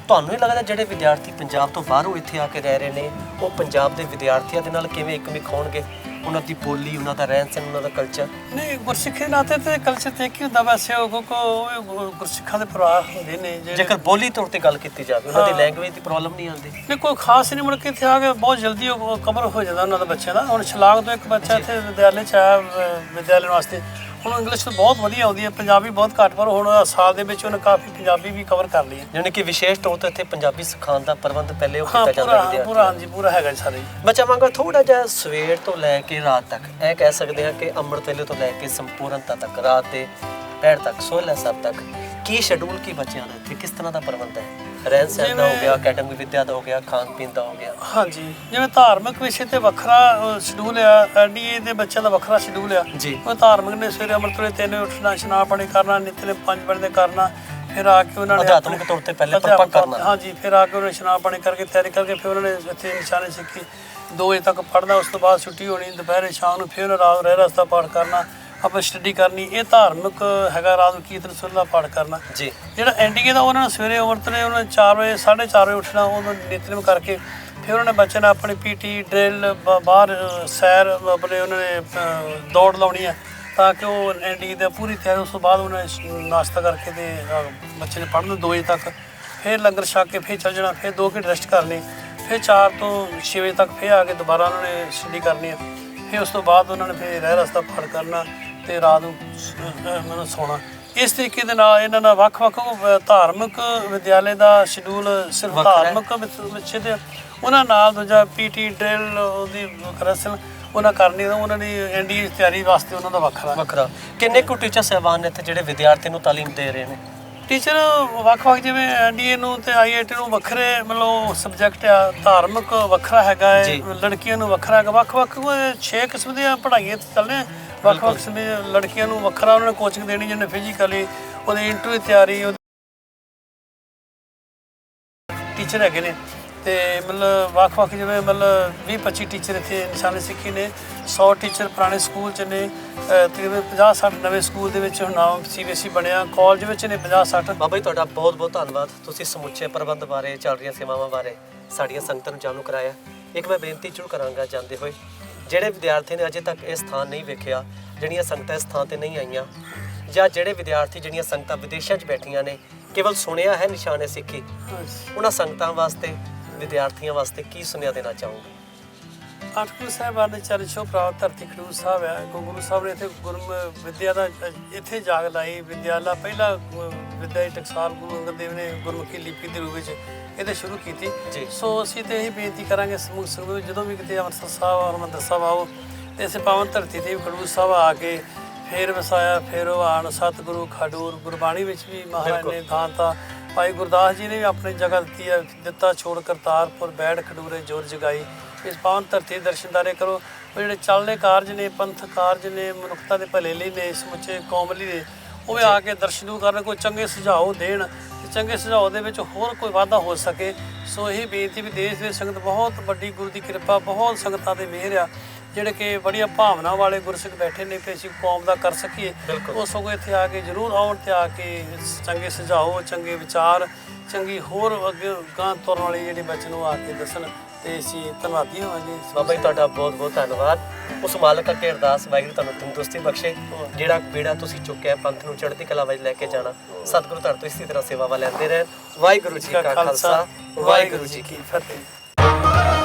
ਤੁਹਾਨੂੰ ਇਹ ਲੱਗਦਾ ਜਿਹੜੇ ਵਿਦਿਆਰਥੀ ਪੰਜਾਬ ਤੋਂ ਬਾਹਰੋਂ ਇੱਥੇ ਆ ਕੇ ਰਹਿ ਰਹੇ ਨੇ ਉਹ ਪੰਜਾਬ ਦੇ ਵਿਦਿਆਰਥੀਆਂ ਦੇ ਨਾਲ ਕਿਵੇਂ ਇੱਕ ਮਿਕ ਹੋਣਗੇ? ਉਹਨਾਂ ਦੀ ਬੋਲੀ ਉਹਨਾਂ ਦਾ ਰਹਿਣ ਸਹਿਣ ਉਹਨਾਂ ਦਾ ਕਲਚਰ ਨਹੀਂ ਗੁਰਸਿੱਖੀ ਨਾਤੇ ਤੇ ਕਲਚਰ ਤੇ ਕੀ ਹੁੰਦਾ ਵੈਸੇ ਉਹ ਗੁਰ- ਗੁਰਸਿੱਖਾਂ ਦੇ ਪਰਿਵਾਰ ਹੁੰਦੇ ਨੇ ਜਿਹੜੇ ਜੇਕਰ ਬੋਲੀ ਤੌਰ ਤੇ ਗੱਲ ਕੀਤੀ ਜਾਵੇ ਉਹਨਾਂ ਦੀ। ਲੈਂਗੁਏਜ ਦੀ ਪ੍ਰੋਬਲਮ ਨਹੀਂ ਆਉਂਦੀ। ਨਹੀਂ ਕੋਈ ਖਾਸ ਨਹੀਂ ਮੁੜ ਕੇ ਇੱਥੇ ਆ ਕੇ ਬਹੁਤ ਜਲਦੀ ਉਹ ਕਵਰ ਹੋ ਜਾਂਦਾ ਉਹਨਾਂ ਦਾ ਬੱਚਿਆਂ ਦਾ। ਹੁਣ ਛਲਾਂਗ ਤੋਂ ਇੱਕ ਬੱਚਾ ਇੱਥੇ ਵਿਦਿਆਲੇ ਚ ਆਇਆ ਵਿਦਿਆਲੇ ਵਾਸਤੇ। ਹੁਣ ਇੰਗਲਿਸ਼ ਬਹੁਤ ਵਧੀਆ ਆਉਂਦੀ ਹੈ ਪੰਜਾਬੀ ਬਹੁਤ ਘੱਟ ਪਰ ਹੁਣ ਸਾਲ ਦੇ ਵਿੱਚ ਉਹਨੇ ਕਾਫੀ ਪੰਜਾਬੀ ਵੀ ਕਵਰ ਕਰ ਲਈ ਹੈ। ਯਾਨੀ ਕਿ ਵਿਸ਼ੇਸ਼ ਤੌਰ ਤੇ ਇੱਥੇ ਪੰਜਾਬੀ ਸਿਖਾਉਣ ਦਾ ਪ੍ਰਬੰਧ ਪਹਿਲੇ ਉਹ ਹਾਂ ਕੀਤਾ ਜਾਂਦਾ ਪੂਰਾ ਵਿਦਿਆਰਥੀਆਂ ਪੂਰਾ ਹਾਂਜੀ ਪੂਰਾ ਹੈਗਾ ਜੀ ਸਾਰੇ ਜੀ। ਮੈਂ ਚਾਹਾਂਗਾ ਥੋੜਾ ਜਿਹਾ ਸਵੇਰ ਤੋਂ ਲੈ ਕੇ ਰਾਤ ਤੱਕ ਇਹ ਕਹਿ ਸਕਦੇ ਹਾਂ ਕਿ ਅੰਮ੍ਰਿਤ ਵੇਲੇ ਤੋਂ ਲੈ ਕੇ ਸੰਪੂਰਨਤਾ ਤੱਕ ਰਾਤ ਦੇ ਪਹਿਰ ਤੱਕ ਸੋਹਲਾ ਸਾਹਿਬ ਤੱਕ ਕੀ ਸ਼ਡਿਊਲ ਕੀ ਬੱਚਿਆਂ ਦਾ ਇੱਥੇ ਕਿਸ ਤਰ੍ਹਾਂ ਦਾ ਪ੍ਰਬੰਧ ਹੈ? ਰਹਿਣ ਸਹਿਣ ਦਾ ਹੋ ਗਿਆ ਅਕੈਡਮਿਕ ਵਿੱਦਿਆ ਦਾ ਹੋ ਗਿਆ ਖਾਣ ਪੀਣ ਦਾ ਹੋ ਗਿਆ। ਹਾਂਜੀ ਜਿਵੇਂ ਧਾਰਮਿਕ ਵਿਸ਼ੇ ਤੇ ਵੱਖਰਾ ਸ਼ਡਿਊਲ ਆ ਐਨਡੀਏ ਦੇ ਬੱਚਿਆਂ ਦਾ ਵੱਖਰਾ ਸ਼ਡਿਊਲ ਆ। ਜੀ। ਉਹ ਧਾਰਮਿਕ ਨੇ ਸਵੇਰੇ ਅੰਮ੍ਰਿਤ ਵੇਲੇ ਤਿੰਨ ਵਜੇ ਉੱਠਣਾ ਇਸ਼ਨਾਨ ਪਾਣੀ ਕਰਨਾ ਨਿਤਨੇ ਪੰਜ ਵਜੇ ਦੇ ਕਰਨਾ ਫਿਰ ਆ ਕੇ ਉਹਨਾਂ ਨੇ ਅਧਿਆਤਮਿਕ ਤੌਰ ਤੇ ਪਹਿਲੇ ਪਰਪੱਕ ਕਰਨਾ। ਹਾਂਜੀ ਫਿਰ ਆ ਕੇ ਉਹਨਾਂ ਨੇ ਇਸ਼ਨਾਨ ਪਾਣੀ ਕਰਕੇ ਤਿਆਰੀ ਕਰਕੇ ਫਿਰ ਉਹਨਾਂ ਨੇ ਇੱਥੇ ਨਿਸ਼ਾਨੇ ਸਿੱਖੀ। 2 ਵਜੇ ਤੱਕ ਪੜ੍ਹਨਾ ਉਸ ਤੋਂ ਬਾਅਦ ਛੁੱਟੀ ਹੋਣੀ ਦੁਪਹਿਰੇ ਸ਼ਾਮ ਨੂੰ ਫਿਰ ਰਾਤ ਰਹਿ ਰਸਤਾ ਪਾਠ ਕਰਨਾ। ਆਪਾਂ ਸਟੱਡੀ ਕਰਨੀ ਇਹ ਧਾਰਮਿਕ ਹੈਗਾ ਰਾਤ ਨੂੰ ਕੀਰਤਨ ਦਾ ਪਾਠ ਕਰਨਾ। ਜੀ। ਜਿਹੜਾ ਐਨਡੀਏ ਦਾ ਉਹਨਾਂ ਨੇ ਸਵੇਰੇ ਉਮਰਤ ਨੇ ਉਹਨਾਂ ਨੇ 4 ਵਜੇ 4:30 ਵਜੇ ਉੱਠਣਾ ਉਹਨਾਂ ਨਿਤਨੇਮ ਕਰਕੇ ਫਿਰ ਉਹਨਾਂ ਨੇ ਬੱਚਿਆਂ ਨੇ ਆਪਣੀ ਪੀਟੀ ਡਰਿਲ ਬਾਹਰ ਸੈਰ ਆਪਣੇ ਉਹਨਾਂ ਨੇ ਦੌੜ ਲਾਉਣੀ ਹੈ ਤਾਂ ਕਿ ਉਹ ਐਨਡੀਏ ਦਾ ਪੂਰੀ ਤਿਆਰੀ ਉਸ ਤੋਂ ਬਾਅਦ ਉਹਨਾਂ ਨੇ ਨਾਸ਼ਤਾ ਕਰਕੇ ਤੇ ਬੱਚੇ ਨੇ ਪੜ੍ਹਨ 2 ਵਜੇ ਤੱਕ। ਫਿਰ ਲੰਗਰ ਛਕ ਕੇ ਫਿਰ ਚੱਲ ਜਾਣਾ ਫਿਰ 2 ਘੰਟੇ ਰੈਸਟ ਕਰਨੀ ਫਿਰ 4 ਤੋਂ 6 ਵਜੇ ਤੱਕ ਫਿਰ ਆ ਕੇ ਦੁਬਾਰਾ ਉਹਨਾਂ ਨੇ ਸਟੱਡੀ ਕਰਨੀ ਹੈ ਫਿਰ ਉਸ ਤੋਂ ਬਾਅਦ ਉਹਨਾਂ ਨੇ ਫਿਰ ਰਹਿ ਰਸਤਾ ਪਾਠ ਕਰਨਾ ਤੇ ਰਾਤ ਨੂੰ ਸ- ਅ, ਮਤਲਬ ਸੌਣਾ। ਇਸ ਤਰੀਕੇ ਦੇ ਨਾਲ ਇਹਨਾਂ ਦਾ ਵੱਖ-ਵੱਖ ਧਾਰਮਿਕ ਵਿਦਿਆਲੇ ਦਾ ਸ਼ਡਿਊਲ ਸਿਰਫ ਵੱਖਰਾ ਹੈ। ਧਾਰਮਿਕ ਵਿਚ- ਵਿਸ਼ੇ ਦੇ ਉਹਨਾਂ ਨਾਲ ਦੂਜਾ ਪੀਟੀ ਡਰਿਲ ਉਹਦੀ ਰਸਲ ਉਹਨਾਂ ਕਰਨੀ ਉਹਨਾਂ ਦੀ ਐਨਡੀਏ ਤਿਆਰੀ ਵਾਸਤੇ ਉਹਨਾਂ ਦਾ ਵੱਖਰਾ। ਵੱਖਰਾ। ਕਿੰਨੇ ਕੁ ਟੀਚਰ ਸਹਿਬਾਨ ਨੇ ਇੱਥੇ ਜਿਹੜੇ ਵਿਦਿਆਰਥੀ ਨੂੰ ਤਾਲੀਮ ਦੇ ਰਹੇ ਨੇ? ਟੀਚਰ ਵੱਖ-ਵੱਖ ਜਿਵੇਂ ਐਨਡੀਏ ਨੂੰ ਤੇ ਆਈਆਈਟੀ ਨੂੰ ਵੱਖਰੇ ਮਤਲਬ ਸਬਜੈਕਟ ਆ ਧਾਰਮਿਕ ਵੱਖਰਾ ਹੈਗਾ ਹੈ ਜੀ। ਲੜਕੀਆਂ ਨੂੰ ਵੱਖਰਾ ਹੈਗਾ ਵੱਖ-ਵੱਖ 6 ਕਿਸਮ ਦੀਆਂ ਪੜ੍ਹਾਈਆਂ ਇੱਥੇ ਚੱਲ ਰਹੀਆਂ ਵੱਖ-ਵੱਖ ਸਮੇਂ ਲੜਕੀਆਂ ਨੂੰ ਵੱਖਰਾ ਉਹਨਾਂ ਨੇ ਕੋਚਿੰਗ ਦੇਣੀ, ਜਿਹਨੇ ਫਿਜ਼ੀਕਲੀ ਉਹਦੀ ਇੰਟਰਵਿਊ ਤਿਆਰੀ, ਉਹਦੀ ਟੀਚਰ ਹੈਗੇ ਨੇ ਤੇ ਮਤਲਬ ਵੱਖ-ਵੱਖ ਜਿਵੇਂ ਮਤਲਬ 20-25 ਟੀਚਰ ਇੱਥੇ ਨਿਸ਼ਾਨੇ ਸਿੱਖੀ ਨੇ 100 ਟੀਚਰ ਪੁਰਾਣੇ ਸਕੂਲ ਚ ਨੇ ਤਕਰੀਬਨ 50-60 ਨਵੇਂ ਸਕੂਲ ਦੇ ਵਿੱਚ ਹੁਣ ਨਾਮ ਸੀਬੀਐਸਈ ਬਣਿਆ ਕਾਲਜ ਵਿੱਚ ਨੇ 50-60 ਬਾਬਾ ਜੀ, ਤੁਹਾਡਾ ਬਹੁਤ ਬਹੁਤ ਧੰਨਵਾਦ। ਤੁਸੀਂ ਸਮੁੱਚੇ ਪ੍ਰਬੰਧ ਬਾਰੇ, ਚੱਲ ਰਹੀਆਂ ਸੇਵਾਵਾਂ ਬਾਰੇ ਸਾਡੀਆਂ ਸੰਗਤਾਂ ਨੂੰ ਜਾਣੂ ਕਰਾਇਆ। ਇੱਕ ਮੈਂ ਬੇਨਤੀ ਜ਼ਰੂਰ ਕਰਾਂਗਾ, ਜਾਂਦੇ ਹੋਏ ਜਿਹੜੇ ਵਿਦਿਆਰਥੀ ਨੇ ਅਜੇ ਤੱਕ ਇਹ ਸਥਾਨ ਨਹੀਂ ਵੇਖਿਆ ਜਿਹੜੀਆਂ ਸੰਗਤਾਂ ਇਸ ਥਾਂ ਤੇ ਨਹੀਂ ਆਈਆਂ ਜਾਂ ਜਿਹੜੇ ਵਿਦਿਆਰਥੀ ਜਿਹੜੀਆਂ ਸੰਗਤਾਂ ਵਿਦੇਸ਼ਾਂ 'ਚ ਬੈਠੀਆਂ ਨੇ ਕੇਵਲ ਸੁਣਿਆ ਹੈ ਨਿਸ਼ਾਨੇ ਸਿੱਖੀ ਉਹਨਾਂ ਸੰਗਤਾਂ ਵਾਸਤੇ ਵਿਦਿਆਰਥੀਆਂ ਵਾਸਤੇ ਕੀ ਸੁਨੇਹਾ ਦੇਣਾ ਚਾਹੋਗੇ? ਆਠਕਲ ਸਾਹਿਬਾਨ ਦੇ ਚਰਨ ਛੋਹ ਪ੍ਰਾਪਤ ਧਰਤੀ ਖਡੂਰ ਸਾਹਿਬ ਹੈ ਗੁਰੂ ਸਾਹਿਬ ਨੇ ਇੱਥੇ ਗੁਰਮ ਵਿਦਿਆ ਦਾ ਇੱਥੇ ਜਾਗ ਲਾਈ ਵਿਦਿਆਲਾ ਪਹਿਲਾ ਵਿਦਿਆ ਟਕਸਾਲ ਗੁਰੂ ਅੰਗਦ ਦੇਵ ਨੇ ਗੁਰਮੁਖੀ ਲਿਪੀ ਦੇ ਰੂਪ ਵਿੱਚ ਇਹਦੇ ਸ਼ੁਰੂ ਕੀਤੀ। ਜੀ। ਸੋ ਅਸੀਂ ਤੇ ਇਹ ਬੇਨਤੀ ਕਰਾਂਗੇ ਸਮੂਹ ਸੰਗਤ ਨੂੰ ਜਦੋਂ ਵੀ ਕਿਤੇ ਅੰਮ੍ਰਿਤਸਰ ਸਾਹਿਬ ਹਰਿਮੰਦਰ ਸਾਹਿਬ ਆਓ ਤੇ ਇਸੇ ਪਾਵਨ ਧਰਤੀ ਤੇ ਵੀ ਖਡੂਰ ਸਾਹਿਬ ਆ ਕੇ ਫੇਰ ਵਸਾਇਆ ਫੇਰ ਉਹ ਆਣ ਸਤਿਗੁਰੂ ਖਡੂਰ ਗੁਰਬਾਣੀ ਵਿੱਚ ਵੀ ਮਹਾਰਾਜ ਨੇ ਥਾਂ ਤਾਂ ਭਾਈ ਗੁਰਦਾਸ ਜੀ ਨੇ ਵੀ ਆਪਣੀ ਜਗ੍ਹਾ ਦਿੱਤੀ ਹੈ ਦਿੱਤਾ ਛੋੜ ਕਰਤਾਰਪੁਰ ਬੈਠ ਖਡੂਰੇ ਜੋਰ ਜਗਾਈ। ਇਸ ਪਾਵਨ ਧਰਤੀ ਦੇ ਦਰਸ਼ਨਦਾਰੇ ਕਰੋ। ਉਹ ਜਿਹੜੇ ਚੱਲਦੇ ਕਾਰਜ ਨੇ ਪੰਥ ਕਾਰਜ ਨੇ ਮਨੁੱਖਤਾ ਦੇ ਭਲੇ ਲਈ ਨੇ ਸਮੁੱਚੇ ਕੌਮ ਲਈ ਨੇ ਉਹ ਵੀ ਆ ਕੇ ਦਰਸ਼ਨ ਕਰਨ ਕੋਈ ਚੰਗੇ ਸੁਝਾਅ ਦੇਣ ਤੇ ਚੰਗੇ ਸੁਝਾਅ ਦੇ ਵਿੱਚ ਹੋਰ ਕੋਈ ਵਾਧਾ ਹੋ ਸਕੇ। ਸੋ ਇਹ ਬੇਨਤੀ ਵੀ ਦੇਸ਼ ਦੇ ਸੰਗਤ ਬਹੁਤ ਵੱਡੀ ਗੁਰੂ ਦੀ ਕਿਰਪਾ ਬਹੁਤ ਸੰਗਤਾਂ ਦੇ ਮਿਹਰ ਆ ਜਿਹੜੇ ਕਿ ਬੜੀਆਂ ਭਾਵਨਾ ਵਾਲੇ ਗੁਰਸਿੱਖ ਬੈਠੇ ਨੇ ਕਿ ਅਸੀਂ ਕੌਮ ਦਾ ਕਰ ਸਕੀਏ। ਉਹ ਸਗੋਂ ਇੱਥੇ ਆ ਕੇ ਜ਼ਰੂਰ ਆਉਣ ਤੇ ਆ ਕੇ ਚੰਗੇ ਸੁਝਾਅ ਚੰਗੇ ਵਿਚਾਰ ਚੰਗੀ ਹੋਰ ਅੱਗੇ ਗਾਂ ਤੁਰਨ ਵਾਲੀ ਜਿਹੜੀ ਬੱਚ ਨੂੰ ਆ ਕੇ ਦੱਸਣ। ਤੇ ਅਸੀਂ ਧੰਨਵਾਦੀ ਹੋਵਾਂਗੇ। ਬਾਬਾ ਜੀ ਤੁਹਾਡਾ ਬਹੁਤ ਬਹੁਤ ਧੰਨਵਾਦ। ਉਸ ਮਾਲਕ ਅੱਗੇ ਅਰਦਾਸ ਵਾਹਿਗੁਰੂ ਤੁਹਾਨੂੰ ਤੰਦਰੁਸਤੀ ਬਖਸ਼ੇ। ਜਿਹੜਾ ਬੇੜਾ ਤੁਸੀਂ ਚੁੱਕਿਆ ਪੰਥ ਨੂੰ ਚੜ੍ਹਦੀ ਕਲਾ ਵਿੱਚ ਲੈ ਕੇ ਜਾਣਾ ਸਤਿਗੁਰੂ ਤੁਹਾਡੇ ਤੋਂ ਇਸੇ ਤਰ੍ਹਾਂ ਸੇਵਾਵਾਂ ਲੈਂਦੇ ਰਹਿਣ। ਵਾਹਿਗੁਰੂ ਜੀ ਕਾ ਖਾਲਸਾ ਵਾਹਿਗੁਰੂ ਜੀ ਕੀ ਫਤਿਹ।